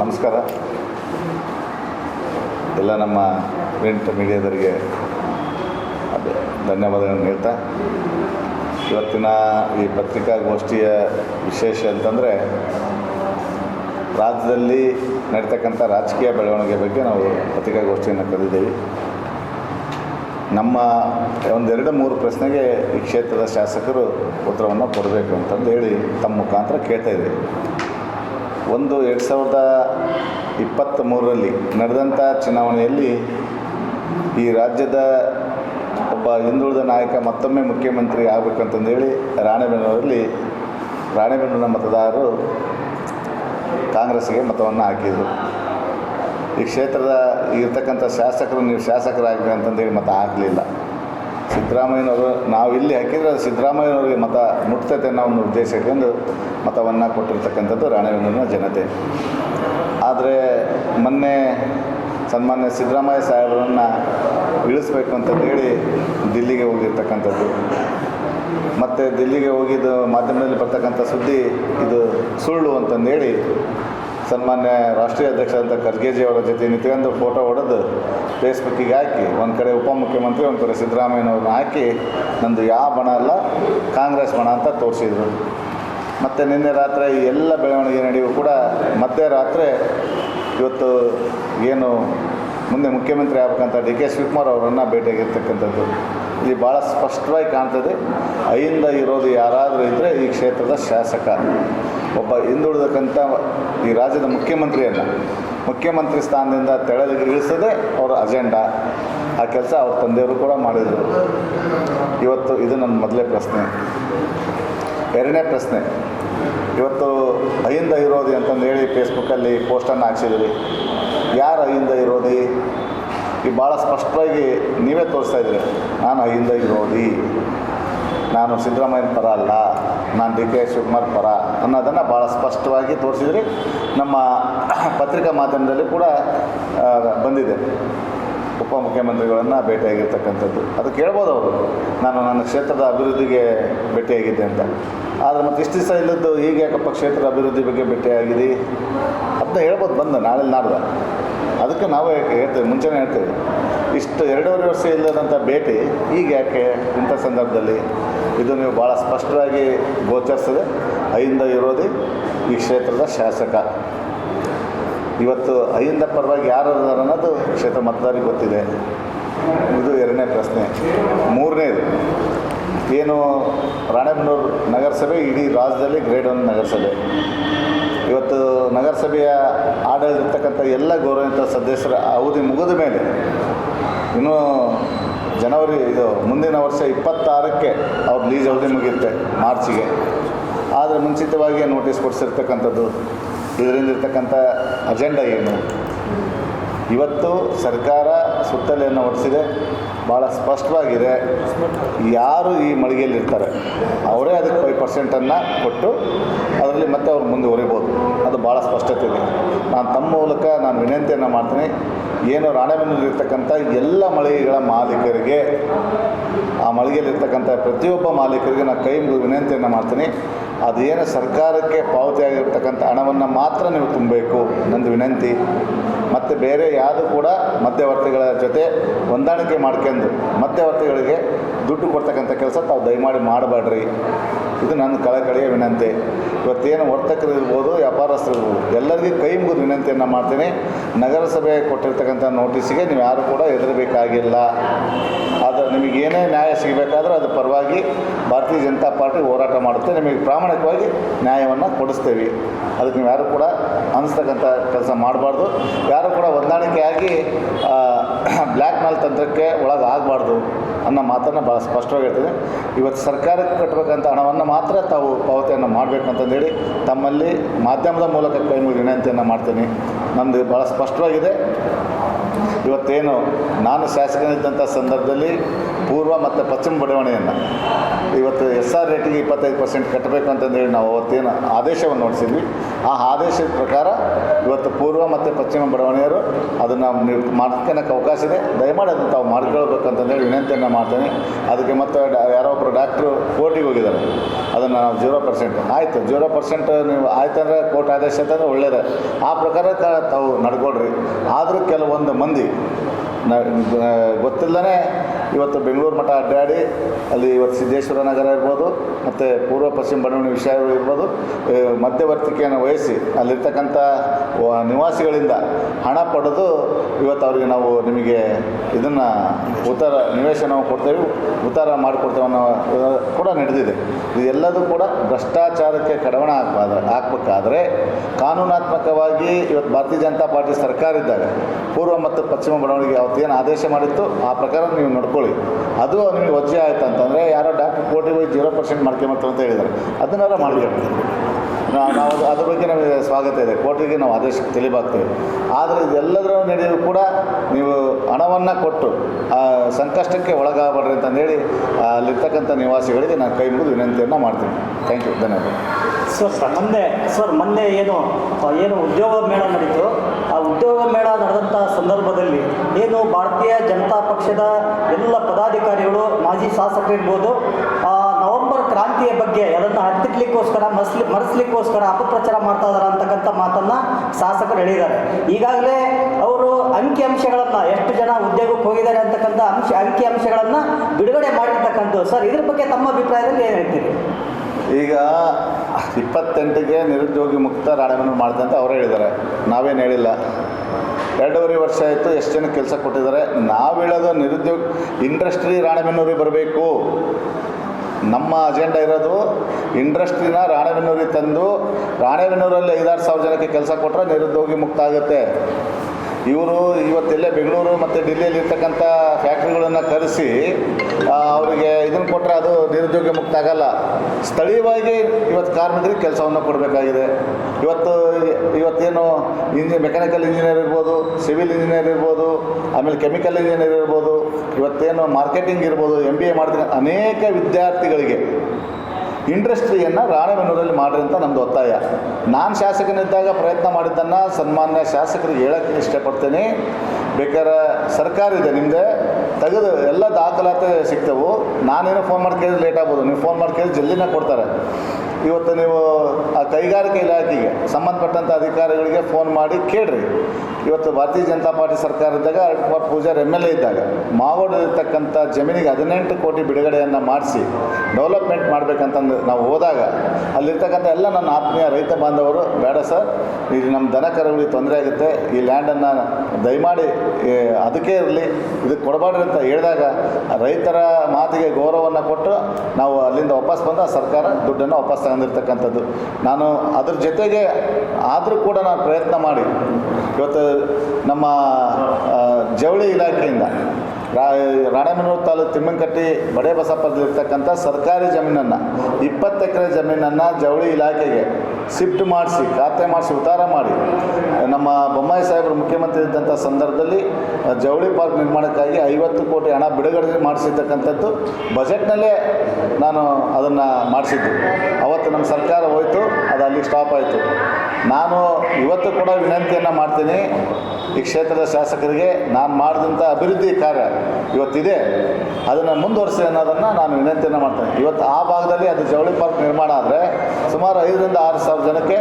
ನಮಸ್ಕಾರ. ಎಲ್ಲ ನಮ್ಮ ಪ್ರಿಂಟ್ ಮೀಡಿಯಾದವರಿಗೆ ಅದೇ ಧನ್ಯವಾದಗಳನ್ನು ಹೇಳ್ತಾ, ಇವತ್ತಿನ ಈ ಪತ್ರಿಕಾಗೋಷ್ಠಿಯ ವಿಶೇಷ ಅಂತಂದರೆ ರಾಜ್ಯದಲ್ಲಿ ನಡೀತಕ್ಕಂಥ ರಾಜಕೀಯ ಬೆಳವಣಿಗೆ ಬಗ್ಗೆ ನಾವು ಪತ್ರಿಕಾಗೋಷ್ಠಿಯನ್ನು ಕರೆದಿದ್ದೀವಿ. ನಮ್ಮ ಒಂದೆರಡು ಮೂರು ಪ್ರಶ್ನೆಗೆ ಈ ಕ್ಷೇತ್ರದ ಶಾಸಕರು ಉತ್ತರವನ್ನು ಕೊಡಬೇಕು ಅಂತಂದು ಹೇಳಿ ತಮ್ಮ ಮುಖಾಂತರ ಕೇಳ್ತಾ ಇದ್ದೀವಿ. ಒಂದು ಎರಡು ಸಾವಿರದ ಇಪ್ಪತ್ತ್ ಮೂರರಲ್ಲಿ ನಡೆದಂಥ ಚುನಾವಣೆಯಲ್ಲಿ ಈ ರಾಜ್ಯದ ಒಬ್ಬ ಹಿಂದುಳಿದ ನಾಯಕ ಮತ್ತೊಮ್ಮೆ ಮುಖ್ಯಮಂತ್ರಿ ಆಗಬೇಕಂತಂದೇಳಿ ರಾಣೆಬೆನ್ನೂರಲ್ಲಿ ರಾಣೆಬೆನ್ನೂರಿನ ಮತದಾರರು ಕಾಂಗ್ರೆಸ್ಗೆ ಮತವನ್ನು ಹಾಕಿದರು. ಈ ಕ್ಷೇತ್ರದ ಇರ್ತಕ್ಕಂಥ ಶಾಸಕರು, ನೀವು ಶಾಸಕರಾಗಿ ಅಂತಂದೇಳಿ ಮತ ಹಾಕಲಿಲ್ಲ. ಸಿದ್ದರಾಮಯ್ಯನವರು ನಾವು ಇಲ್ಲಿ ಹಾಕಿದರೆ ಅದು ಸಿದ್ದರಾಮಯ್ಯನವರಿಗೆ ಮತ ಮುಟ್ತೈತೆ ಅನ್ನೋ ಒಂದು ಉದ್ದೇಶ ಇಟ್ಕೊಂಡು ಮತವನ್ನು ಕೊಟ್ಟಿರ್ತಕ್ಕಂಥದ್ದು ರಾಣೆಬೆನ್ನೂರಿನ ಜನತೆ. ಆದರೆ ಮೊನ್ನೆ ಸನ್ಮಾನ್ಯ ಸಿದ್ದರಾಮಯ್ಯ ಸಾಹೇಬರನ್ನು ಇಳಿಸ್ಬೇಕು ಅಂತಂದೇಳಿ ದಿಲ್ಲಿಗೆ ಹೋಗಿರ್ತಕ್ಕಂಥದ್ದು. ಮತ್ತು ದಿಲ್ಲಿಗೆ ಹೋಗಿದ್ದು ಮಾಧ್ಯಮದಲ್ಲಿ ಬರ್ತಕ್ಕಂಥ ಸುದ್ದಿ ಇದು ಸುಳ್ಳು ಅಂತಂದೇಳಿ ಸನ್ಮಾನ್ಯ ರಾಷ್ಟ್ರೀಯ ಅಧ್ಯಕ್ಷರಾದಂಥ ಖರ್ಗೆಜಿ ಅವರ ಜೊತೆ ನಿಂತ್ಕೊಂಡು ಫೋಟೋ ಹೊಡೆದು ಫೇಸ್ಬುಕ್ಕಿಗೆ ಹಾಕಿ, ಒಂದು ಕಡೆ ಉಪಮುಖ್ಯಮಂತ್ರಿ, ಒಂದು ಕಡೆ ಸಿದ್ದರಾಮಯ್ಯನವ್ರನ್ನ ಹಾಕಿ, ನಂದು ಯಾವ ಬಣ ಅಲ್ಲ, ಕಾಂಗ್ರೆಸ್ ಬಣ ಅಂತ ತೋರಿಸಿದ್ರು. ಮತ್ತು ನಿನ್ನೆ ರಾತ್ರಿ ಈ ಎಲ್ಲ ಬೆಳವಣಿಗೆ ನಡೆಯುವ ಕೂಡ ಮಧ್ಯರಾತ್ರಿ ಇವತ್ತು ಏನು ಮುಂದೆ ಮುಖ್ಯಮಂತ್ರಿ ಆಗ್ಬೇಕಂತ ಡಿ ಕೆ ಶಿವಕುಮಾರ್ ಅವರನ್ನು ಭೇಟಿಯಾಗಿರ್ತಕ್ಕಂಥದ್ದು. ಇಲ್ಲಿ ಭಾಳ ಸ್ಪಷ್ಟವಾಗಿ ಕಾಣ್ತದೆ. ಅಹಿಂದ ಇರೋದು ಯಾರಾದರೂ ಇದ್ದರೆ ಈ ಕ್ಷೇತ್ರದ ಶಾಸಕ. ಒಬ್ಬ ಹಿಂದುಳಿದಕ್ಕಂಥ ಈ ರಾಜ್ಯದ ಮುಖ್ಯಮಂತ್ರಿಯನ್ನು. ಮುಖ್ಯಮಂತ್ರಿ ಸ್ಥಾನದಿಂದ ತೆಳೆದು ಇಳಿಸದೆ ಅವರ ಅಜೆಂಡಾ ಆ ಕೆಲಸ ಅವ್ರ ತಂದೆಯವರು ಕೂಡ ಮಾಡಿದರು. ಇವತ್ತು ಇದು ನನ್ನ ಮೊದಲೇ ಪ್ರಶ್ನೆ. ಎರಡನೇ ಪ್ರಶ್ನೆ. ಇವತ್ತು ಅಹಿಂದ ಇರೋದಿ ಅಂತಂದು ಹೇಳಿ ಫೇಸ್ಬುಕ್ಕಲ್ಲಿ ಪೋಸ್ಟನ್ನು ಹಾಕ್ಸಿದ್ರಿ ಯಾರು ಅಹಿಂದ ವಿರೋಧಿ? ಈ ಭಾಳ ಸ್ಪಷ್ಟವಾಗಿ ನೀವೇ ತೋರಿಸ್ತಾ ಇದ್ದೀರಿ. ನಾನು ಅಹಿಂದ ವಿರೋಧಿ. ನಾನು ಸಿದ್ದರಾಮಯ್ಯನ ಪರ ಅಲ್ಲ. ನಾನು ಡಿ ಕೆ ಶಿವಕುಮಾರ್ ಪರ ಅನ್ನೋದನ್ನು ಭಾಳ ಸ್ಪಷ್ಟವಾಗಿ ತೋರಿಸಿದ್ರಿ. ನಮ್ಮ ಪತ್ರಿಕಾ ಮಾಧ್ಯಮದಲ್ಲಿ ಕೂಡ ಬಂದಿದೆ. ಉಪಮುಖ್ಯಮಂತ್ರಿಗಳನ್ನು ಭೇಟಿಯಾಗಿರ್ತಕ್ಕಂಥದ್ದು. ಅದು ಕೇಳ್ಬೋದು ಅವರು. ನಾನು ನನ್ನ ಕ್ಷೇತ್ರದ ಅಭಿವೃದ್ಧಿಗೆ ಭೇಟಿಯಾಗಿದ್ದೆ ಅಂತ. ಆದರೆ ಮತ್ತು ಇಷ್ಟು ದಿವಸ ಇಲ್ಲದ್ದು ಈಗ ಯಾಕಪ್ಪ ಕ್ಷೇತ್ರದ ಅಭಿವೃದ್ಧಿ ಬಗ್ಗೆ ಭೇಟಿಯಾಗಿದೆ ಅದನ್ನ ಹೇಳ್ಬೋದು ಬಂದು ನಾಳೆ ನಾಡ್ದ. ಅದಕ್ಕೆ ನಾವು ಹೇಳ್ತೇವೆ, ಮುಂಚೆನೇ ಹೇಳ್ತೇವೆ. ಇಷ್ಟು ಎರಡೂವರೆ ವರ್ಷ ಇಲ್ಲದಂಥ ಭೇಟಿ ಈಗ ಯಾಕೆ ಇಂಥ ಸಂದರ್ಭದಲ್ಲಿ? ಇದು ನೀವು ಭಾಳ ಸ್ಪಷ್ಟವಾಗಿ ಗೋಚರಿಸಿದೆ ಅಹಿಂದ ವಿರೋಧಿ ಈ ಕ್ಷೇತ್ರದ ಶಾಸಕ. ಇವತ್ತು ಅಹಿಂದ ಪರವಾಗಿ ಯಾರು ಅನ್ನೋದು ಕ್ಷೇತ್ರ ಮತದಾರಿಗೆ ಗೊತ್ತಿದೆ. ಇದು ಎರಡನೇ ಪ್ರಶ್ನೆ. ಮೂರನೇದು, ಏನು ರಾಣೆಬೆನ್ನೂರು ನಗರಸಭೆ, ಇಡೀ ರಾಜ್ಯದಲ್ಲಿ ಗ್ರೇಡ್ ಒನ್ ನಗರಸಭೆ. ಇವತ್ತು ನಗರಸಭೆಯ ಆಡಳಿತಕ್ಕಂಥ ಎಲ್ಲ ಗೌರವಿತ ಸದಸ್ಯರ ಅವಧಿ ಮುಗಿದ ಮೇಲೆ ಇನ್ನೂ ಜನವರಿ, ಇದು ಮುಂದಿನ ವರ್ಷ ಇಪ್ಪತ್ತಾರಕ್ಕೆ ಅವ್ರ ಲೀಸ್ ಅವಧಿ ಮುಗಿಯುತ್ತೆ ಮಾರ್ಚಿಗೆ. ಆದರೆ ಮುಂಚಿತವಾಗಿ ನೋಟಿಸ್ ಕೊಡಿಸಿರ್ತಕ್ಕಂಥದ್ದು ಇದರಿಂದ ಇರ್ತಕ್ಕಂಥ ಅಜೆಂಡಾ ಏನು? ಇವತ್ತು ಸರ್ಕಾರ ಸುತ್ತಲೆಯನ್ನು ಹೊಡಿಸಿದೆ ಭಾಳ ಸ್ಪಷ್ಟವಾಗಿದೆ. ಯಾರು ಈ ಮಳಿಗೆಯಲ್ಲಿ ಇರ್ತಾರೆ, ಅವರೇ ಅದಕ್ಕೆ ಫೈವ್ ಪರ್ಸೆಂಟನ್ನು ಕೊಟ್ಟು ಅದರಲ್ಲಿ ಮತ್ತೆ ಅವ್ರು ಮುಂದುವರಿಬೋದು ಅದು ಭಾಳ ಸ್ಪಷ್ಟತೆ ಇದೆ ನಾನು ತಮ್ಮ ಮೂಲಕ ನಾನು ವಿನಂತಿಯನ್ನು ಮಾಡ್ತೀನಿ, ಏನು ರಾಣೆಬೆನ್ನೂರಿರ್ತಕ್ಕಂಥ ಎಲ್ಲ ಮಳಿಗೆಗಳ ಮಾಲೀಕರಿಗೆ, ಆ ಮಳಿಗೆಯಲ್ಲಿರ್ತಕ್ಕಂಥ ಪ್ರತಿಯೊಬ್ಬ ಮಾಲೀಕರಿಗೆ ನಾನು ಕೈ ವಿನಂತಿಯನ್ನು ಮಾಡ್ತೀನಿ. ಅದೇನು ಸರ್ಕಾರಕ್ಕೆ ಪಾವತಿಯಾಗಿರ್ತಕ್ಕಂಥ ಹಣವನ್ನು ಮಾತ್ರ ನೀವು ತುಂಬಬೇಕು ನಂದು ವಿನಂತಿ. ಮತ್ತು ಬೇರೆ ಯಾವುದು ಕೂಡ ಮಧ್ಯವರ್ತಿಗಳ ಜೊತೆ ಹೊಂದಾಣಿಕೆ ಮಾಡ್ಕೊಂಡು ಮಧ್ಯವರ್ತಿಗಳಿಗೆ ದುಡ್ಡು ಕೊಡ್ತಕ್ಕಂಥ ಕೆಲಸ ತಾವು ದಯಮಾಡಿ ಮಾಡಬೇಡ್ರಿ. ಇದು ನನ್ನ ಕಳಕಳಿಯ ವಿನಂತಿ. ಇವತ್ತೇನು ವರ್ತಕರು ಇರ್ಬೋದು ವ್ಯಾಪಾರಸ್ಥರು ಇರ್ಬೋದು ಎಲ್ಲರಿಗೂ ಕೈ ಮುಗಿದು ವಿನಂತಿಯನ್ನು ಮಾಡ್ತೀನಿ. ನಗರಸಭೆ ಕೊಟ್ಟಿರ್ತಕ್ಕಂಥ ನೋಟಿಸಿಗೆ ನೀವು ಯಾರು ಕೂಡ ಹೆದರಬೇಕಾಗಿಲ್ಲ. ಆದರೆ ನಿಮಗೇನೇ ನ್ಯಾಯ ಸಿಗಬೇಕಾದ್ರೆ ಅದು ಪರವಾಗಿ ಭಾರತೀಯ ಜನತಾ ಪಾರ್ಟಿ ಹೋರಾಟ ಮಾಡುತ್ತೆ. ನಿಮಗೆ ಪ್ರಾಮಾಣಿಕವಾಗಿ ನ್ಯಾಯವನ್ನು ಕೊಡಿಸ್ತೇವೆ. ಅದಕ್ಕೆ ನೀವು ಯಾರು ಕೂಡ ಅನಿಸ್ತಕ್ಕಂಥ ಕೆಲಸ ಮಾಡಬಾರ್ದು. ಯಾರು ಕೂಡ ಹೊಂದಾಣಿಕೆಯಾಗಿ ಬ್ಲ್ಯಾಕ್ ಮೇಲ್ ತಂತ್ರಕ್ಕೆ ಒಳಗಾಗಬಾರ್ದು ಅನ್ನೋ ಮಾತನ್ನು ಭಾಳ ಸ್ಪಷ್ಟವಾಗಿ ಹೇಳ್ತೀನಿ ಇವತ್ತು ಸರ್ಕಾರಕ್ಕೆ ಕಟ್ಟಬೇಕಂತ ಹಣವನ್ನು ಮಾತ್ರ ತಾವು ಪಾವತಿಯನ್ನು ಮಾಡಬೇಕಂತಂದೇಳಿ ತಮ್ಮಲ್ಲಿ ಮಾಧ್ಯಮದ ಮೂಲಕ ಕೈ ವಿನಂತಿಯನ್ನು ಮಾಡ್ತೀನಿ. ನಮ್ಮದು ಭಾಳ ಸ್ಪಷ್ಟವಾಗಿದೆ. ಇವತ್ತೇನು ನಾನು ಶಾಸಕನಿದ್ದಂಥ ಸಂದರ್ಭದಲ್ಲಿ ಪೂರ್ವ ಮತ್ತು ಪಶ್ಚಿಮ ಬಡಾವಣೆಯನ್ನು ಇವತ್ತು ಎಸ್ ಆರ್ ರೇಟಿಗೆ ಇಪ್ಪತ್ತೈದು ಪರ್ಸೆಂಟ್ ಕಟ್ಟಬೇಕು ಅಂತಂದೇಳಿ ನಾವು ಅವತ್ತೇನು ಆದೇಶವನ್ನು ಹೊರಡಿಸಿದ್ವಿ ಆ ಆದೇಶದ ಪ್ರಕಾರ ಇವತ್ತು ಪೂರ್ವ ಮತ್ತು ಪಶ್ಚಿಮ ಬಡಾವಣೆಯರು ಅದನ್ನು ನೀವು ಮಾಡ್ಕೊಳಕ್ಕೆ ಅವಕಾಶ ಇದೆ. ದಯಮಾಡಿ ಅದನ್ನು ತಾವು ಮಾಡ್ಕೊಳ್ಬೇಕಂತಂದೇಳಿ ವಿನಂತಿಯನ್ನು ಮಾಡ್ತೇನೆ. ಅದಕ್ಕೆ ಮತ್ತು ಯಾರೋ ಒಬ್ಬರು ಡಾಕ್ಟ್ರು ಕೋರ್ಟಿಗೆ ಹೋಗಿದ್ದಾರೆ. ಅದನ್ನು ನಾವು ಜೀರೋ ಪರ್ಸೆಂಟ್. ಆಯಿತು, ಜೀರೋ ಪರ್ಸೆಂಟ್ ನೀವು ಆಯ್ತಂದ್ರೆ ಕೋರ್ಟ್ ಆದೇಶ ಅಂತಂದ್ರೆ ಒಳ್ಳೆಯದೇ ಆ ಪ್ರಕಾರ ತಾವು ನಡ್ಕೊಳ್ರಿ. ಆದರೂ ಕೆಲವೊಂದು ಮಂದಿ ನ ಗೊತ್ತಿಲ್ಲದೇ ಇವತ್ತು ಬೆಂಗಳೂರು ಮಠ ಅಡ್ಡಾಡಿ, ಅಲ್ಲಿ ಇವತ್ತು ಸಿದ್ದೇಶ್ವರ ನಗರ ಇರ್ಬೋದು, ಮತ್ತು ಪೂರ್ವ ಪಶ್ಚಿಮ ಬಡಾವಣೆ ವಿಷಯ ಇರ್ಬೋದು ಮಧ್ಯವರ್ತಿಕೆಯನ್ನು ವಹಿಸಿ ಅಲ್ಲಿರ್ತಕ್ಕಂಥ ನಿವಾಸಿಗಳಿಂದ ಹಣ ಪಡೆದು ಇವತ್ತು ಅವರಿಗೆ ನಾವು ನಿಮಗೆ ಇದನ್ನು ಉತ್ತರ ನಿವೇಶನ ಕೊಡ್ತೇವೆ, ಉತ್ತರ ಮಾಡಿಕೊಡ್ತೇವೆ ಅನ್ನೋ ಕೂಡ ನಡೆದಿದೆ. ಇದೆಲ್ಲದೂ ಕೂಡ ಭ್ರಷ್ಟಾಚಾರಕ್ಕೆ ಕಡಿವಾಣ ಹಾಕಬಾರ್ದು ಹಾಕ್ಬೇಕಾದ್ರೆ ಕಾನೂನಾತ್ಮಕವಾಗಿ ಇವತ್ತು ಭಾರತೀಯ ಜನತಾ ಪಾರ್ಟಿ ಸರ್ಕಾರ ಇದ್ದಾಗ ಪೂರ್ವ ಮತ್ತು ಪಶ್ಚಿಮ ಬಡಾವಣೆಗೆ ಅವತ್ತೇನು ಆದೇಶ ಮಾಡಿತ್ತು, ಆ ಪ್ರಕಾರ ನೀವು ನಡ್ಕೊಳ್ಳಿ. ಅದು ನಿಮಗೆ ವಜ್ಜೆ ಆಯ್ತು ಅಂತಂದರೆ ಯಾರೋ ಡಾಕ್ಟರ್ ಕೋಟಿ ಹೋಗಿ ಜೀರೋ ಪರ್ಸೆಂಟ್ ಮಾಡ್ಕೊಂಬರ್ತಾರೆ ಅಂತ ಹೇಳಿದ್ದಾರೆ. ಅದನ್ನೆಲ್ಲ ಮಾಡಬೇಕು ನಾವು ನಾವು ಅದು ಅದ್ರ ಬಗ್ಗೆ ನಮಗೆ ಸ್ವಾಗತ ಇದೆ. ಕೋಟಿಗೆ ನಾವು ಆದೇಶಕ್ಕೆ ತಿಳಿಬಾಗ್ತೀವಿ. ಆದರೆ ಇದೆಲ್ಲದರ ನಡೆಯಲು ಕೂಡ ನೀವು ಹಣವನ್ನು ಕೊಟ್ಟು, ಆ, ಸಂಕಷ್ಟಕ್ಕೆ ಒಳಗಾಗಬೇಡ್ರಿ ಅಂತಂದೇಳಿ, ಅಲ್ಲಿರ್ತಕ್ಕಂಥ ನಿವಾಸಿಗಳಿಗೆ ನಾನು ಕೈ ಮುಗಿದು ವಿನಂತಿಯನ್ನು ಮಾಡ್ತೀನಿ. ಥ್ಯಾಂಕ್ ಯು ಧನ್ಯವಾದ ಸರ್ ಸರ್ ಮೊನ್ನೆ ಸರ್, ಮೊನ್ನೆ ಏನು ಏನು ಉದ್ಯೋಗ ಮೇಳ ನಡೀತು. ಆ ಉದ್ಯೋಗ ಮೇಳ ನಡೆದಂಥ ಸಂದರ್ಭದಲ್ಲಿ ಏನು ಭಾರತೀಯ ಜನತಾ ಪಕ್ಷದ ಎಲ್ಲ ಪದಾಧಿಕಾರಿಗಳು, ಮಾಜಿ ಶಾಸಕರಿರ್ಬೋದು ನವೆಂಬರ್ ಕ್ರಾಂತಿಯ ಬಗ್ಗೆ ಅದನ್ನು ಹತ್ತಿಕ್ಲಿಕ್ಕೋಸ್ಕರ ಮಸ್ಲಿ ಮರೆಸ್ಲಿಕ್ಕೋಸ್ಕರ ಅಪಪ್ರಚಾರ ಮಾಡ್ತಾ ಇದ್ದಾರೆ ಅಂತಕ್ಕಂಥ ಮಾತನ್ನು ಶಾಸಕರು ಹೇಳಿದ್ದಾರೆ. ಈಗಾಗಲೇ ಅವರು ಅಂಕಿ ಅಂಶಗಳನ್ನು, ಎಷ್ಟು ಜನ ಉದ್ಯೋಗಕ್ಕೆ ಹೋಗಿದ್ದಾರೆ ಅಂತಕ್ಕಂಥ ಅಂಶ, ಅಂಕಿ ಅಂಶಗಳನ್ನು ಬಿಡುಗಡೆ ಮಾಡಿರ್ತಕ್ಕಂಥದ್ದು. ಸರ್, ಇದ್ರ ಬಗ್ಗೆ ತಮ್ಮ ಅಭಿಪ್ರಾಯದಲ್ಲಿ ಏನು ಹೇಳ್ತೀರಿ? ಈಗ ಇಪ್ಪತ್ತೆಂಟಿಗೆ ನಿರುದ್ಯೋಗಿ ಮುಕ್ತ ರಾಣೆಬೆನ್ನೂರು ಮಾಡಿದೆ ಅಂತ ಅವರೇ ಹೇಳಿದ್ದಾರೆ. ನಾವೇನು ಹೇಳಿಲ್ಲ. ಎರಡೂವರೆ ವರ್ಷ ಆಯಿತು, ಎಷ್ಟು ಜನ ಕೆಲಸ ಕೊಟ್ಟಿದ್ದಾರೆ. ನಾವು ಹೇಳೋದು ನಿರುದ್ಯೋಗ ಇಂಡಸ್ಟ್ರಿ ರಾಣೆಬೆನ್ನೂರಿಗೆ ಬರಬೇಕು. ನಮ್ಮ ಅಜೆಂಡಾ ಇರೋದು ಇಂಡಸ್ಟ್ರಿನ ರಾಣೆಬೆನ್ನೂರಿಗೆ ತಂದು, ರಾಣೆಬೆನ್ನೂರಲ್ಲಿ ಐದಾರು ಸಾವಿರ ಜನಕ್ಕೆ ಕೆಲಸ ಕೊಟ್ಟರೆ ನಿರುದ್ಯೋಗಿ ಮುಕ್ತ ಆಗುತ್ತೆ. ಇವರು ಇವತ್ತೆಲ್ಲೇ ಬೆಂಗಳೂರು ಮತ್ತು ಡೆಲ್ಲಿಯಲ್ಲಿ ಇರ್ತಕ್ಕಂಥ ಫ್ಯಾಕ್ಟ್ರಿಗಳನ್ನು ಕರೆಸಿ ಅವರಿಗೆ ಇದನ್ನು ಕೊಟ್ಟರೆ ಅದು ನಿರುದ್ಯೋಗ ಮುಕ್ತ ಆಗಲ್ಲ. ಸ್ಥಳೀಯವಾಗಿ ಇವತ್ತು ಕಾರ್ಮಿಕರಿಗೆ ಕೆಲಸವನ್ನು ಕೊಡಬೇಕಾಗಿದೆ. ಇವತ್ತು ಇವತ್ತೇನು ಇಂಜಿ ಮೆಕ್ಯಾನಿಕಲ್ ಇಂಜಿನಿಯರ್ ಇರ್ಬೋದು ಸಿವಿಲ್ ಇಂಜಿನಿಯರ್ ಇರ್ಬೋದು, ಆಮೇಲೆ ಕೆಮಿಕಲ್ ಇಂಜಿನಿಯರ್ ಇರ್ಬೋದು, ಇವತ್ತೇನು ಮಾರ್ಕೆಟಿಂಗ್ ಇರ್ಬೋದು ಎಂ ಬಿ ಎ ಮಾಡ್ತಕ್ಕಂಥ ಅನೇಕ ವಿದ್ಯಾರ್ಥಿಗಳಿಗೆ ಇಂಡಸ್ಟ್ರಿಯನ್ನು ರಾಣೆಬೆನ್ನೂರಲ್ಲಿ ಮಾಡ್ರಿ ಅಂತ ನಮ್ದು ಒತ್ತಾಯ. ನಾನು ಶಾಸಕನಿದ್ದಾಗ ಪ್ರಯತ್ನ ಮಾಡಿದ್ದನ್ನು ಸನ್ಮಾನ್ಯ ಶಾಸಕರಿಗೆ ಹೇಳೋಕ್ಕೆ ಇಷ್ಟಪಡ್ತೇನೆ. ಬೇಕಾದ್ರೆ ಸರ್ಕಾರ ಇದೆ ನಿಮ್ಮದೆ ತೆಗೆದು ಎಲ್ಲ ದಾಖಲಾತಿ ಸಿಗ್ತವು. ನಾನೇನು ಫೋನ್ ಮಾಡಿ ಕೇಳಿದ್ರೆ ಲೇಟ್ ಆಗ್ಬೋದು. ನೀವು ಫೋನ್ ಮಾಡಿ ಕೇಳಿದ್ರೆ ಜಲ್ದಿನೇ ಕೊಡ್ತಾರೆ. ಇವತ್ತು ನೀವು ಆ ಕೈಗಾರಿಕೆ ಇಲಾಖೆಗೆ ಸಂಬಂಧಪಟ್ಟಂಥ ಅಧಿಕಾರಿಗಳಿಗೆ ಫೋನ್ ಮಾಡಿ ಕೇಳ್ರಿ. ಇವತ್ತು ಭಾರತೀಯ ಜನತಾ ಪಾರ್ಟಿ ಸರ್ಕಾರ ಇದ್ದಾಗ Kumar Pujar M L A ಇದ್ದಾಗ ಮಾಗೋಡಲ್ಲಿರ್ತಕ್ಕಂಥ ಜಮೀನಿಗೆ ಹದಿನೆಂಟು ಕೋಟಿ ಬಿಡುಗಡೆಯನ್ನು ಮಾಡಿಸಿ ಡೆವಲಪ್ಮೆಂಟ್ ಮಾಡಬೇಕಂತಂದು ನಾವು ಹೋದಾಗ ಅಲ್ಲಿರ್ತಕ್ಕಂಥ ಎಲ್ಲ ನನ್ನ ಆತ್ಮೀಯ ರೈತ ಬಾಂಧವರು, ಬೇಡ ಸರ್, ಇಲ್ಲಿ ನಮ್ಮ ದನ ಕರುಗಳಿಗೆ ತೊಂದರೆ ಆಗುತ್ತೆ, ಈ ಲ್ಯಾಂಡನ್ನು ದಯಮಾಡಿ ಅದಕ್ಕೆ ಇರಲಿ, ಇದಕ್ಕೆ ಕೊಡಬಾರ್ದು ಅಂತ ಹೇಳಿದಾಗ ರೈತರ ಮಾತಿಗೆ ಗೌರವವನ್ನು ಕೊಟ್ಟು ನಾವು ಅಲ್ಲಿಂದ ವಾಪಸ್ ಬಂದ ಸರ್ಕಾರ ದುಡ್ಡನ್ನು ವಾಪಸ್ ತಗೊಂಡಿರ್ತಕ್ಕಂಥದ್ದು. ನಾನು ಅದ್ರ ಜೊತೆಗೆ ಆದರೂ ಕೂಡ ನಾನು ಪ್ರಯತ್ನ ಮಾಡಿ, ಇವತ್ತು ನಮ್ಮ ಜವಳಿ ಇಲಾಖೆಯಿಂದ ರಾಣೆಬೆನ್ನೂರು ತಾಲೂಕು ತಿಮ್ಮಂಕಟ್ಟಿ ಬಡೇಬಸಪ್ಪದಲ್ಲಿರ್ತಕ್ಕಂಥ ಸರ್ಕಾರಿ ಜಮೀನನ್ನು, ಇಪ್ಪತ್ತು ಎಕರೆ ಜಮೀನನ್ನು ಜವಳಿ ಇಲಾಖೆಗೆ ಶಿಫ್ಟ್ ಮಾಡಿಸಿ, ಖಾತೆ ಮಾಡಿಸಿ ಉತ್ತಾರ ಮಾಡಿ, ನಮ್ಮ ಬೊಮ್ಮಾಯಿ ಸಾಹೇಬರು ಮುಖ್ಯಮಂತ್ರಿ ಇದ್ದಂಥ ಸಂದರ್ಭದಲ್ಲಿ, ಜವಳಿ ಪಾರ್ಕ್ ನಿರ್ಮಾಣಕ್ಕಾಗಿ ಐವತ್ತು ಕೋಟಿ ಹಣ ಬಿಡುಗಡೆ ಮಾಡಿಸಿರ್ತಕ್ಕಂಥದ್ದು, ಬಜೆಟ್ನಲ್ಲೇ ನಾನು ಅದನ್ನು ಮಾಡಿಸಿದ್ದು. ಅವತ್ತು ನಮ್ಮ ಸರ್ಕಾರ ಹೋಯಿತು, ಅದು ಅಲ್ಲಿ ಸ್ಟಾಪ್ ಆಯಿತು. ನಾನು ಇವತ್ತು ಕೂಡ ವಿನಂತಿಯನ್ನು ಮಾಡ್ತೀನಿ. ಈ ಕ್ಷೇತ್ರದ ಶಾಸಕರಿಗೆ ನಾನು ಮಾಡಿದಂಥ ಅಭಿವೃದ್ಧಿ ಕಾರ್ಯ ಇವತ್ತಿದೆ. ಅದನ್ನು ಮುಂದುವರಿಸಿ ಅನ್ನೋದನ್ನು ನಾನು ವಿನಂತಿಯನ್ನು ಮಾಡ್ತೇನೆ. ಇವತ್ತು ಆ ಭಾಗದಲ್ಲಿ ಅದು ಜವಳಿ ಪಾರ್ಕ್ ನಿರ್ಮಾಣ ಆದರೆ ಸುಮಾರು ಐದರಿಂದ ಆರು ಸಾವಿರ ಜನಕ್ಕೆ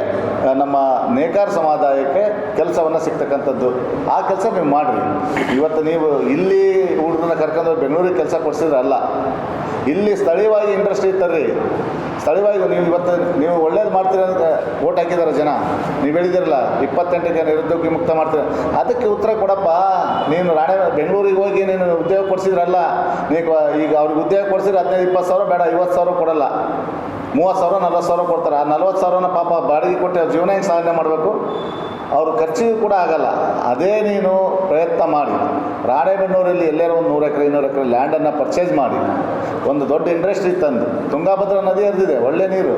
ನಮ್ಮ ನೇಕಾರ ಸಮುದಾಯಕ್ಕೆ ಕೆಲಸವನ್ನು ಸಿಗ್ತಕ್ಕಂಥದ್ದು. ಆ ಕೆಲಸ ನೀವು ಮಾಡಿರಿ. ಇವತ್ತು ನೀವು ಇಲ್ಲಿ ಹುಡುಗರನ್ನ ಕರ್ಕೊಂಡು ಬೆಂಗಳೂರಿಗೆ ಕೆಲಸ ಕೊಡಿಸಿದ್ರಲ್ಲ ಇಲ್ಲಿ ಸ್ಥಳೀಯವಾಗಿ ಇಂಡಸ್ಟ್ರಿ ತರ್ರಿ. ಸ್ಥಳೀಯವಾಗಿ ನೀವು ಇವತ್ತು ನೀವು ಒಳ್ಳೇದು ಮಾಡ್ತೀರ ಅಂತ ಓಟ್ ಹಾಕಿದಾರೆ ಜನ. ನೀವು ಹೇಳಿದಿರಲ್ಲ, ಇಪ್ಪತ್ತೆಂಟಕ್ಕೆ ನಿರುದ್ಯೋಗಿ ಮುಕ್ತ ಮಾಡ್ತೀರ. ಅದಕ್ಕೆ ಉತ್ತರ ಕೊಡಪ್ಪ. ನೀನು ರಾಣೆ, ಬೆಂಗಳೂರಿಗೆ ಹೋಗಿ ನೀನು ಉದ್ಯೋಗ ಕೊಡಿಸಿದ್ರಲ್ಲ ನೀವು ಈಗ ಅವ್ರಿಗೆ ಉದ್ಯೋಗ ಕೊಡಿಸಿದ್ರೆ ಹದಿನೈದು, ಇಪ್ಪತ್ತು ಸಾವಿರ ಬೇಡ, ಐವತ್ತು ಸಾವಿರ ಕೊಡಲ್ಲ. ಮೂವತ್ತು ಸಾವಿರ, ನಲ್ವತ್ತು ಸಾವಿರ ಕೊಡ್ತಾರೆ. ಆ ನಲ್ವತ್ತು ಸಾವಿರನ ಪಾಪ ಬಾಡಿಗೆ ಕೊಟ್ಟು ಅವ್ರ ಜೀವನ ಹೆಂಗೆ ಸಾಧನೆ ಮಾಡಬೇಕು? ಅವ್ರ ಖರ್ಚಿಗೂ ಕೂಡ ಆಗಲ್ಲ. ಅದೇ ನೀನು ಪ್ರಯತ್ನ ಮಾಡಿ. ರಾಣೆಬೆನ್ನೂರಲ್ಲಿ ಎಲ್ಲರೂ ಒಂದು ನೂರು ಎಕರೆ, ಇನ್ನೂರು ಎಕರೆ ಲ್ಯಾಂಡನ್ನು ಪರ್ಚೇಸ್ ಮಾಡಿ. ಒಂದು ದೊಡ್ಡ ಇಂಡಸ್ಟ್ರಿ ತಂದು. ತುಂಗಾಭದ್ರಾ ನದಿ ಹರಿದಿದೆ, ಒಳ್ಳೆ ನೀರು.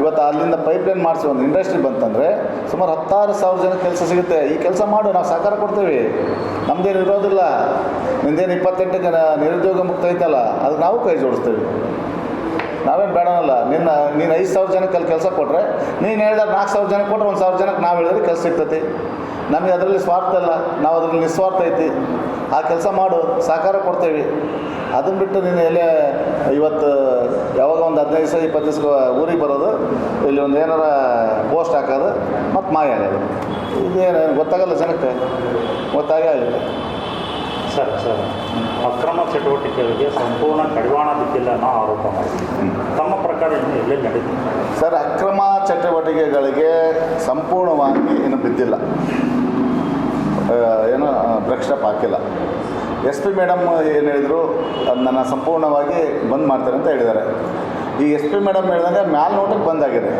ಇವತ್ತು ಅಲ್ಲಿಂದ ಪೈಪ್ಲೈನ್ ಮಾಡಿಸಿ ಒಂದು ಇಂಡಸ್ಟ್ರಿ ಬಂತಂದರೆ ಸುಮಾರು ಹತ್ತಾರು ಸಾವಿರ ಜನ ಕೆಲಸ ಸಿಗುತ್ತೆ. ಈ ಕೆಲಸ ಮಾಡು, ನಾವು ಸಹಕಾರ ಕೊಡ್ತೀವಿ. ನಮ್ಮದೇನು ಇರೋದಿಲ್ಲ. ನಿಂದೇನು ಇಪ್ಪತ್ತೆಂಟು ಜನ ನಿರುದ್ಯೋಗ ಮುಕ್ತ ಐತಲ್ಲ, ಅದಕ್ಕೆ ನಾವು ಕೈ ಜೋಡಿಸ್ತೇವೆ. ನಾವೇನು ಬೇಡನಲ್ಲ. ನಿನ್ನ, ನೀನು ಐದು ಸಾವಿರ ಜನಕ್ಕೆ ಅಲ್ಲಿ ಕೆಲಸ ಕೊಟ್ಟರೆ ನೀನು ಹೇಳಿದ್ರೆ ನಾಲ್ಕು ಸಾವಿರ ಜನಕ್ಕೆ ಕೊಟ್ಟರೆ ಒಂದು ಸಾವಿರ ಜನಕ್ಕೆ ನಾವು ಹೇಳಿದ್ರೆ ಕೆಲಸ ಸಿಗ್ತೈತಿ ನಮಗೆ ಅದರಲ್ಲಿ ಸ್ವಾರ್ಥ ಇಲ್ಲ, ನಾವು ಅದರಲ್ಲಿ ನಿಸ್ವಾರ್ಥ ಐತಿ. ಆ ಕೆಲಸ ಮಾಡು, ಸಹಕಾರ ಕೊಡ್ತೇವೆ. ಅದನ್ನು ಬಿಟ್ಟು ನೀನು ಎಲ್ಲೇ, ಇವತ್ತು ಯಾವಾಗ ಒಂದು ಹದಿನೈದು ದಿವಸ, ಇಪ್ಪತ್ತು ದಿವಸ ಊರಿಗೆ ಬರೋದು, ಇಲ್ಲಿ ಒಂದು ಏನಾರ ಪೋಸ್ಟ್ ಹಾಕೋದು, ಮತ್ತು ಮಾಯ ಆಗೋದು. ಇದೇನು ಗೊತ್ತಾಗಲ್ಲ ಜನಕ್ಕೆ, ಗೊತ್ತಾಗೇ ಆಗುತ್ತೆ. ಸರ್ ಸರ್, ಅಕ್ರಮ ಚಟುವಟಿಕೆಗಳಿಗೆ ಸಂಪೂರ್ಣ ಕಡಿವಾಣ ಬಿದ್ದಿಲ್ಲ ಅನ್ನೋ ಆರೋಪ ಮಾಡಿದ್ದೀವಿ ತಮ್ಮ ಪ್ರಕಾರ ಇನ್ನು ಎಲ್ಲೇ ನಡೀತಿದೆ ಸರ್, ಅಕ್ರಮ ಚಟುವಟಿಕೆಗಳಿಗೆ ಸಂಪೂರ್ಣವಾಗಿ ಏನು ಬಿದ್ದಿಲ್ಲ. ಏನು ಪ್ರಕ್ಷೇಪ ಹಾಕಿಲ್ಲ. ಎಸ್ ಪಿ ಮೇಡಮ್ ಏನು ಹೇಳಿದರು, ಅದನ್ನ ಸಂಪೂರ್ಣವಾಗಿ ಬಂದ್ ಮಾಡ್ತಾರೆ ಅಂತ ಹೇಳಿದ್ದಾರೆ. ಈ ಎಸ್ ಪಿ ಮೇಡಮ್ ಹೇಳಿದಂಗೆ ಮ್ಯಾಲ್ ನೋಟಕ್ಕೆ ಬಂದಾಗಿದೆ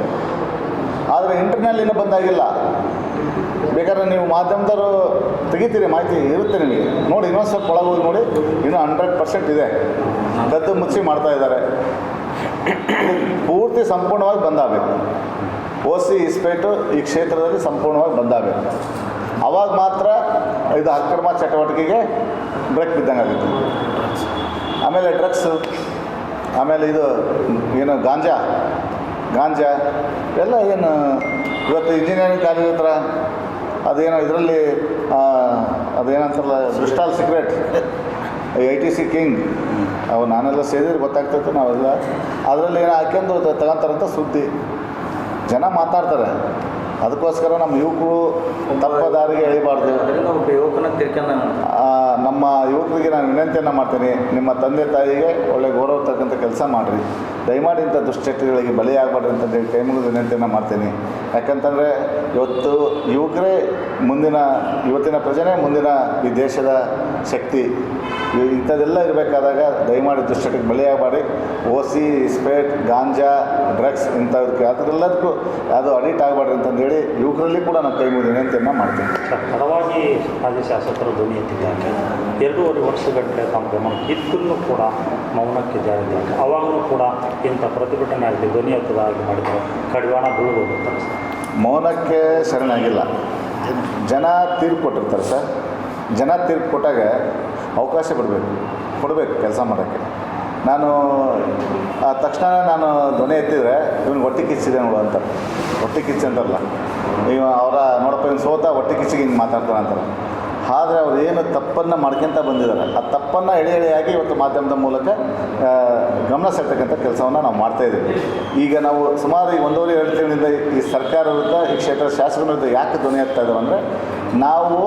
ಆದರೆ ಇಂಟರ್ನಲ್ ಇನ್ನೂ ಬಂದಾಗಿಲ್ಲ ಬೇಕಾದ್ರೆ ನೀವು ಮಾಧ್ಯಮದವರು ತೆಗಿತೀರಿ ಮಾಹಿತಿ ಇರುತ್ತೆ ನಿಮಗೆ. ನೋಡಿ, ಇನ್ನೊಂದು ಸ್ವಲ್ಪ ಒಳಗೋಗಿ ನೋಡಿ. ಇನ್ನೂ ಹಂಡ್ರೆಡ್ ಪರ್ಸೆಂಟ್ ಇದೆ. ಗದ್ದು ಮುಚ್ಚಿ ಮಾಡ್ತಾ ಇದ್ದಾರೆ. ಪೂರ್ತಿ ಸಂಪೂರ್ಣವಾಗಿ ಬಂದಾಗಬೇಕು. ಓ ಸಿ ಇಸ್ಪೇಟು ಈ ಕ್ಷೇತ್ರದಲ್ಲಿ ಸಂಪೂರ್ಣವಾಗಿ ಬಂದಾಗಬೇಕು. ಅವಾಗ ಮಾತ್ರ ಇದು ಅಕ್ರಮ ಚಟುವಟಿಕೆಗೆ ಬ್ರೇಕ್ ಬಿದ್ದಂಗೆ ಆಗುತ್ತೆ. ಆಮೇಲೆ ಡ್ರಗ್ಸ್ ಆಮೇಲೆ ಇದು ಏನು ಗಾಂಜಾ ಗಾಂಜಾ, ಎಲ್ಲ ಏನು ಇವತ್ತು ಇಂಜಿನಿಯರಿಂಗ್ ಕಾಲೇಜ್ ಹತ್ರ ಅದೇನೋ ಇದರಲ್ಲಿ ಅದೇನಂತಾರಲ್ಲ Bristol secret I T C king ಅವು ನಾನೆಲ್ಲ ಸೇರಿದ್ರೆ ಗೊತ್ತಾಗ್ತೈತೆ ನಾವೆಲ್ಲ ಅದರಲ್ಲಿ ಏನೋ ಹಾಕ್ಯಂದು ತಗೊಂತಾರಂತ ಸುದ್ದಿ. ಜನ ಮಾತಾಡ್ತಾರೆ. ಅದಕ್ಕೋಸ್ಕರ ನಮ್ಮ ಯುವಕರು ತಪ್ಪ ದಾರಿಗೆ ಎಳಿಬಾರ್ದು. ನಮ್ಮ ಯುವಕರಿಗೆ ನಾನು ವಿನಂತಿಯನ್ನು ಮಾಡ್ತೀನಿ. ನಿಮ್ಮ ತಂದೆ ತಾಯಿಗೆ ಒಳ್ಳೆ ಗೌರವ ತಕ್ಕಂಥ ಕೆಲಸ ಮಾಡಿರಿ. ದಯಮಾಡಿ ಇಂಥ ದುಶ್ಚಟಗಳಿಗೆ ಬಲಿಯಾಗಬಾರ್ದು ಅಂತಂದೇಳಿ ಹೇಳಿ ಮುಗಿದು ವಿನಂತಿಯನ್ನು ಮಾಡ್ತೀನಿ. ಯಾಕಂತಂದರೆ ಇವತ್ತು ಯುವಕರೇ ಮುಂದಿನ, ಇವತ್ತಿನ ಪ್ರಜೆನೇ ಮುಂದಿನ ಈ ದೇಶದ ಶಕ್ತಿ. ಇಂಥದ್ದೆಲ್ಲ ಇರಬೇಕಾದಾಗ ದಯಮಾಡಿ ದುಶ್ಚಟಕ್ಕೆ ಬಲಿಯಾಗಬಾಡಿ. ಓಸಿ ಸ್ಪೇಟ್ ಗಾಂಜಾ ಡ್ರಗ್ಸ್ ಇಂಥದ್ದು ಅದರೆಲ್ಲದಕ್ಕೂ ಅದು ಅಡಿಕ್ಟ್ ಆಗಬಾರ್ದು ಅಂತಂದೇಳಿ ಯುವಕರಲ್ಲಿ ಕೂಡ ನಾನು ಕೈ ಅಂತ ವಿನಂತಿಯನ್ನು ಮಾಡ್ತೀನಿ. ತಡವಾಗಿ ಮಾಜಿ ಶಾಸಕರು ಧ್ವನಿ ಎತ್ತಿದ್ದಾರೆ ಎರಡೂವರೆ ಗಂಟೆ ತಮ್ಮ ಗಮನ ಇದ್ದನ್ನು ಕೂಡ ಮೌನಕ್ಕೆ ಜಾರಿದ್ದಾರೆ ಅವಾಗಲೂ ಕೂಡ ಇಂಥ ಪ್ರತಿಭಟನೆ ಆಗಲಿ ಧ್ವನಿ ಎತ್ತದಾಗಿ ಮಾಡಿದರೆ ಕಡಿವಾಣ ಬೀಳ್ಬೋದು. ಮೌನಕ್ಕೆ ಸರಣಾಗಿಲ್ಲ ಜನ ತೀರ್ಪು ಕೊಟ್ಟಿರ್ತಾರೆ ಸರ್. ಜನ ತೀರ್ಪು ಕೊಟ್ಟಾಗ ಅವಕಾಶ ಬಿಡಬೇಕು ಕೊಡಬೇಕು ಕೆಲಸ ಮಾಡೋಕ್ಕೆ. ನಾನು, ಆ ತಕ್ಷಣ ನಾನು ಧ್ವನಿ ಎತ್ತಿದರೆ ಇವನು ಹೊಟ್ಟೆ ಕಿಚ್ಚಿದೆ ನೋಡು ಅಂತ. ಹೊಟ್ಟೆ ಕಿಚ್ಚು ಅಂತಲ್ಲ ಇವ ಅವರ ನೋಡಪ್ಪ, ಇವನು ಸೋತ ಹೊಟ್ಟೆ ಕಿಚ್ಚಿಗೆ ಹಿಂಗೆ ಮಾತಾಡ್ತಾನೆ ಅಂತಾರೆ. ಆದರೆ ಅವ್ರು ಏನು ತಪ್ಪನ್ನು ಮಾಡ್ಕೊಂತ ಬಂದಿದ್ದಾರೆ. ಆ ತಪ್ಪನ್ನು ಎಳೆ ಎಳೆಯಾಗಿ ಇವತ್ತು ಮಾಧ್ಯಮದ ಮೂಲಕ ಗಮನ ಸೆಳ್ತಕ್ಕಂಥ ಕೆಲಸವನ್ನು ನಾವು ಮಾಡ್ತಾ ಇದ್ದೀವಿ. ಈಗ ನಾವು ಸುಮಾರು ಈ ಒಂದೂವರೆ, ಎರಡು ತಿಂಗಳಿಂದ ಈ ಸರ್ಕಾರ ವಿರುದ್ಧ, ಈ ಕ್ಷೇತ್ರದ ಶಾಸಕರ ವಿರುದ್ಧ ಯಾಕೆ ಧ್ವನಿ ಆಗ್ತಾ ಇದ್ದಾವೆ ಅಂದರೆ, ನಾವು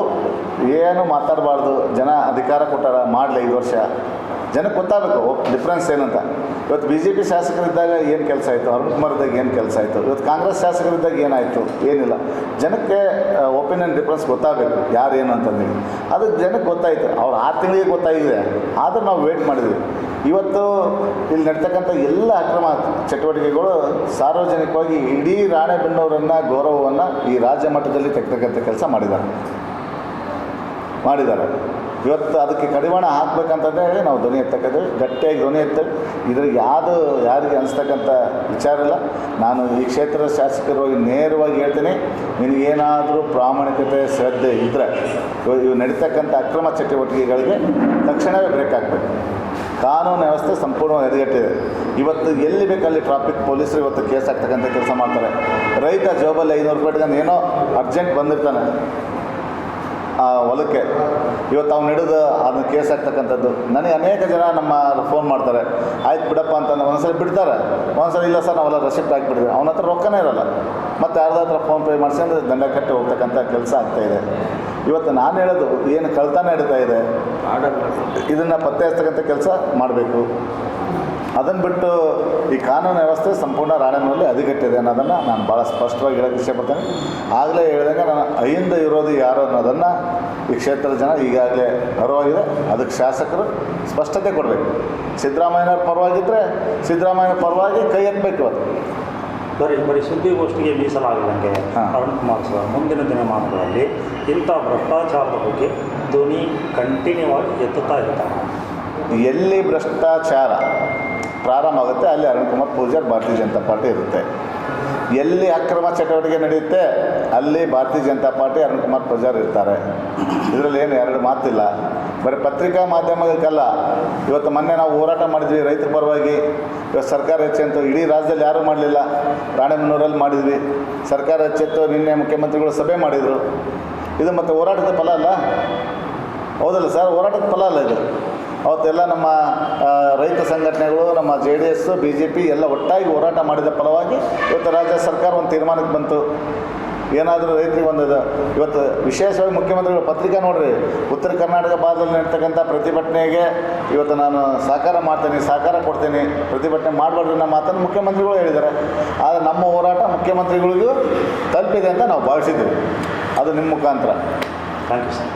ಏನು ಮಾತಾಡಬಾರ್ದು, ಜನ ಅಧಿಕಾರ ಕೊಟ್ಟಾರ ಮಾಡಲಿ ಐದು ವರ್ಷ. ಜನಕ್ಕೆ ಗೊತ್ತಾಗಬೇಕು ಡಿಫ್ರೆನ್ಸ್ ಏನಂತ. ಇವತ್ತು ಬಿ ಜೆ ಪಿ ಶಾಸಕರಿದ್ದಾಗ ಏನು ಕೆಲಸ ಆಯಿತು? ಅರುಣ್ ಕುಮಾರ್ ಇದ್ದಾಗ ಏನು ಕೆಲಸ ಆಯಿತು? ಇವತ್ತು ಕಾಂಗ್ರೆಸ್ ಶಾಸಕರಿದ್ದಾಗ ಏನಾಯಿತು? ಏನಿಲ್ಲ. ಜನಕ್ಕೆ ಒಪಿನಿಯನ್ ಡಿಫ್ರೆನ್ಸ್ ಗೊತ್ತಾಗಬೇಕು, ಯಾರೇನು ಅಂತಂದೇಳಿ. ಅದು ಜನಕ್ಕೆ ಗೊತ್ತಾಯಿತು. ಅವ್ರು ಆರು ತಿಂಗಳಿಗೆ ಗೊತ್ತಾಗಿದೆ. ಆದರೂ ನಾವು ವೇಟ್ ಮಾಡಿದ್ವಿ. ಇವತ್ತು ಇಲ್ಲಿ ನಡ್ತಕ್ಕಂಥ ಎಲ್ಲ ಅಕ್ರಮ ಚಟುವಟಿಕೆಗಳು ಸಾರ್ವಜನಿಕವಾಗಿ ಇಡೀ ರಾಣೆಬೆನ್ನೂರನ್ನು, ಗೌರವವನ್ನು ಈ ರಾಜ್ಯ ಮಟ್ಟದಲ್ಲಿ ತೆಗ್ತಕ್ಕಂಥ ಕೆಲಸ ಮಾಡಿದ್ದಾರೆ. ಮಾಡಿದ್ದಾರೆ. ಇವತ್ತು ಅದಕ್ಕೆ ಕಡಿವಾಣ ಹಾಕ್ಬೇಕಂತಂದ್ರೆ ಹೇಳಿ ನಾವು ಧ್ವನಿ ಎತ್ತಕ್ಕದ್ದು, ಗಟ್ಟಿಯಾಗಿ ಧ್ವನಿ ಎತ್ತೇವೆ ಇದ್ರಿಗೆ ಯಾವುದು, ಯಾರಿಗೆ ಅನಿಸ್ತಕ್ಕಂಥ ವಿಚಾರ ಇಲ್ಲ. ನಾನು ಈ ಕ್ಷೇತ್ರದ ಶಾಸಕರು ನೇರವಾಗಿ ಹೇಳ್ತೀನಿ, ನಿನಗೇನಾದರೂ ಪ್ರಾಮಾಣಿಕತೆ, ಶ್ರದ್ಧೆ ಇದ್ದರೆ ಇವ- ನಡೀತಕ್ಕಂಥ ಅಕ್ರಮ ಚಟುವಟಿಕೆಗಳಿಗೆ ತಕ್ಷಣವೇ ಬ್ರೇಕ್ ಹಾಕಬೇಕು. ಕಾನೂನು ವ್ಯವಸ್ಥೆ ಸಂಪೂರ್ಣವಾಗಿ ಎದುಗಟ್ಟಿದೆ ಇವತ್ತು ಎಲ್ಲಿ ಬೇಕಲ್ಲಿ ಟ್ರಾಫಿಕ್ ಪೊಲೀಸರು ಇವತ್ತು ಕೇಸ್ ಆಗ್ತಕ್ಕಂಥ ಕೆಲಸ ಮಾಡ್ತಾರೆ. ರೈತ ಜಾಬಲ್ಲಿ ಐನೂರು ರೂಪಾಯಿ ಏನೋ ಅರ್ಜೆಂಟ್ ಬಂದಿರ್ತಾನೆ. ಆ ಹೊಲಕ್ಕೆ. ಇವತ್ತು ಅವ್ನು ಹಿಡಿದು ಅದನ್ನ ಕೇಸ್ ಆಗ್ತಕ್ಕಂಥದ್ದು ನನಗೆ ಅನೇಕ ಜನ ನಮ್ಮ ಫೋನ್ ಮಾಡ್ತಾರೆ. ಆಯ್ತು ಬಿಡಪ್ಪ ಅಂತಂದ್ರೆ ಒಂದ್ಸಲ ಬಿಡ್ತಾರೆ. ಒಂದ್ಸಲ ಇಲ್ಲ ಸರ್ ನಾವೆಲ್ಲ ರೆಸಿಪ್ಟ್ ಆಗಿಬಿಡ್ತೀವಿ ಅವನ ಹತ್ರ ರೊಕ್ಕನೇ ಇರಲ್ಲ. ಮತ್ತು ಯಾರ್ದ ಹತ್ರ ಫೋನ್ ಪೇ ಮಾಡಿಸ್ಕೊಂಡು ದಂಡ ಕಟ್ಟಿ ಹೋಗ್ತಕ್ಕಂಥ ಕೆಲಸ ಆಗ್ತಾಯಿದೆ ಇವತ್ತು ನಾನು ಹೇಳೋದು ಏನು ಕಳ್ತಾನೆ ಇಡ್ತಾ ಇದೆ. ಇದನ್ನು ಪತ್ತೆ ಹಚ್ಚತಕ್ಕಂಥ ಕೆಲಸ ಮಾಡಬೇಕು. ಅದನ್ನು ಬಿಟ್ಟು ಈ ಕಾನೂನು ವ್ಯವಸ್ಥೆ ಸಂಪೂರ್ಣ ರಾಣೆನಲ್ಲಿ ಅಧಿಕಟ್ಟಿದೆ ಅನ್ನೋದನ್ನು ನಾನು ಭಾಳ ಸ್ಪಷ್ಟವಾಗಿ ಹೇಳೋಕ್ಕೆ ಇಷ್ಟಪಡ್ತೇನೆ. ಆಗಲೇ ಹೇಳಿದಂಗೆ ನಾನು ಅಹಿಂದ ವಿರೋಧಿ ಯಾರು ಅನ್ನೋದನ್ನು ಈ ಕ್ಷೇತ್ರದ ಜನ ಈಗಾಗಲೇ ಪರವಾಗಿದೆ. ಅದಕ್ಕೆ ಶಾಸಕರು ಸ್ಪಷ್ಟತೆ ಕೊಡಬೇಕು. ಸಿದ್ದರಾಮಯ್ಯನವ್ರ ಪರವಾಗಿದ್ದರೆ ಸಿದ್ದರಾಮಯ್ಯನ ಪರವಾಗಿ ಕೈ ಎತ್ತಬೇಕು ಅದು. ಬರೀ ಬರೀ ಸುದ್ದಿಗೋಷ್ಠಿಗೆ ಮೀಸಲಾಗದಂಗೆ. ಅರುಣ್ ಕುಮಾರ್ ಸರ್ ಮುಂದಿನ ದಿನಮಾನಗಳಲ್ಲಿ ಇಂಥ ಭ್ರಷ್ಟಾಚಾರದ ಬಗ್ಗೆ ಧ್ವನಿ ಕಂಟಿನ್ಯೂ ಆಗಿ ಎತ್ತುತ್ತಾ ಇರ್ತಾರೆ ಎಲ್ಲಿ ಭ್ರಷ್ಟಾಚಾರ? ಪ್ರಾರಂಭ ಆಗುತ್ತೆ ಅಲ್ಲಿ ಅರುಣ್ ಕುಮಾರ್ ಪೂಜಾರ್ ಭಾರತೀಯ ಜನತಾ ಪಾರ್ಟಿ ಇರುತ್ತೆ. ಎಲ್ಲಿ ಅಕ್ರಮ ಚಟುವಟಿಕೆ ನಡೆಯುತ್ತೆ, ಅಲ್ಲಿ ಭಾರತೀಯ ಜನತಾ ಪಾರ್ಟಿ ಅರುಣ್ ಕುಮಾರ್ ಪೂಜಾರ್ ಇರ್ತಾರೆ. ಇದರಲ್ಲಿ ಏನು ಎರಡು ಮಾತಿಲ್ಲ. ಬರೀ ಪತ್ರಿಕಾ ಮಾಧ್ಯಮಕ್ಕಲ್ಲ ಇವತ್ತು ಮೊನ್ನೆ ನಾವು ಹೋರಾಟ ಮಾಡಿದ್ವಿ ರೈತರ ಪರವಾಗಿ. ಇವತ್ತು ಸರ್ಕಾರ ಹೆಚ್ಚೆಂತು ಇಡೀ ರಾಜ್ಯದಲ್ಲಿ ಯಾರೂ ಮಾಡಲಿಲ್ಲ. ರಾಣೆಬೆನ್ನೂರಲ್ಲಿ ಮಾಡಿದ್ವಿ. ಸರ್ಕಾರ ಹೆಚ್ಚೆತ್ತು ನಿನ್ನೆ ಮುಖ್ಯಮಂತ್ರಿಗಳು ಸಭೆ ಮಾಡಿದರು. ಇದು ಮತ್ತು ಹೋರಾಟದ ಫಲ ಅಲ್ಲ? ಹೌದಲ್ಲ ಸರ್? ಹೋರಾಟದ ಫಲ ಅಲ್ಲ ಇದು. ಅವತ್ತೆಲ್ಲ ನಮ್ಮ ರೈತ ಸಂಘಟನೆಗಳು, ನಮ್ಮ J D S, B J P ಎಲ್ಲ ಒಟ್ಟಾಗಿ ಹೋರಾಟ ಮಾಡಿದ ಫಲವಾಗಿ ಇವತ್ತು ರಾಜ್ಯ ಸರ್ಕಾರ ಒಂದು ತೀರ್ಮಾನಕ್ಕೆ ಬಂತು. ಏನಾದರೂ ರೈತರಿಗೆ ಒಂದು ಇವತ್ತು ವಿಶೇಷವಾಗಿ ಮುಖ್ಯಮಂತ್ರಿಗಳ ಪತ್ರಿಕೆ ನೋಡ್ರಿ. ಉತ್ತರ ಕರ್ನಾಟಕ ಭಾಗದಲ್ಲಿ ನಡೀತಕ್ಕಂಥ ಪ್ರತಿಭಟನೆಗೆ ಇವತ್ತು ನಾನು ಸಹಕಾರ ಮಾಡ್ತೀನಿ, ಸಹಕಾರ ಕೊಡ್ತೀನಿ, ಪ್ರತಿಭಟನೆ ಮಾಡಬಾರ್ದು ಅನ್ನೋ ಮಾತನ್ನು ಮುಖ್ಯಮಂತ್ರಿಗಳು ಹೇಳಿದ್ದಾರೆ. ಆದರೆ ನಮ್ಮ ಹೋರಾಟ ಮುಖ್ಯಮಂತ್ರಿಗಳಿಗೂ ತಲುಪಿದೆ ಅಂತ ನಾವು ಭಾವಿಸಿದ್ದೀವಿ. ಅದು ನಿಮ್ಮ ಮುಖಾಂತರ. Thank you sir.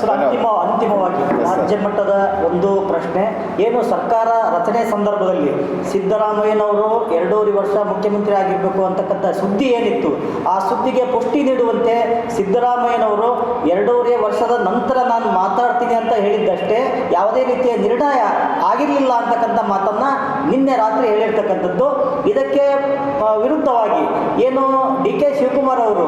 ಸರ್ ಅಂತಿಮ ಅಂತಿಮವಾಗಿ ರಾಜ್ಯ ಮಟ್ಟದ ಒಂದು ಪ್ರಶ್ನೆ ಏನು ಸರ್ಕಾರ ರಚನೆ ಸಂದರ್ಭದಲ್ಲಿ ಸಿದ್ದರಾಮಯ್ಯನವರು ಎರಡೂವರೆ ವರ್ಷ ಮುಖ್ಯಮಂತ್ರಿ ಆಗಿರಬೇಕು ಅಂತಕ್ಕಂಥ ಸುದ್ದಿ ಏನಿತ್ತು ಆ ಸುದ್ದಿಗೆ ಪುಷ್ಟಿ ನೀಡುವಂತೆ ಸಿದ್ದರಾಮಯ್ಯನವರು ಎರಡೂವರೆ ವರ್ಷದ ನಂತರ ನಾನು ಮಾತಾಡ್ತೀನಿ ಅಂತ ಹೇಳಿದ್ದಷ್ಟೇ ಯಾವುದೇ ರೀತಿಯ ನಿರ್ಣಯ ಆಗಿರಲಿಲ್ಲ ಅಂತಕ್ಕಂಥ ಮಾತನ್ನು ನಿನ್ನೆ ರಾತ್ರಿ ಹೇಳಿರ್ತಕ್ಕಂಥದ್ದು. ಇದಕ್ಕೆ ವಿರುದ್ಧವಾಗಿ ಏನು ಡಿ ಕೆ ಶಿವಕುಮಾರ್ ಅವರು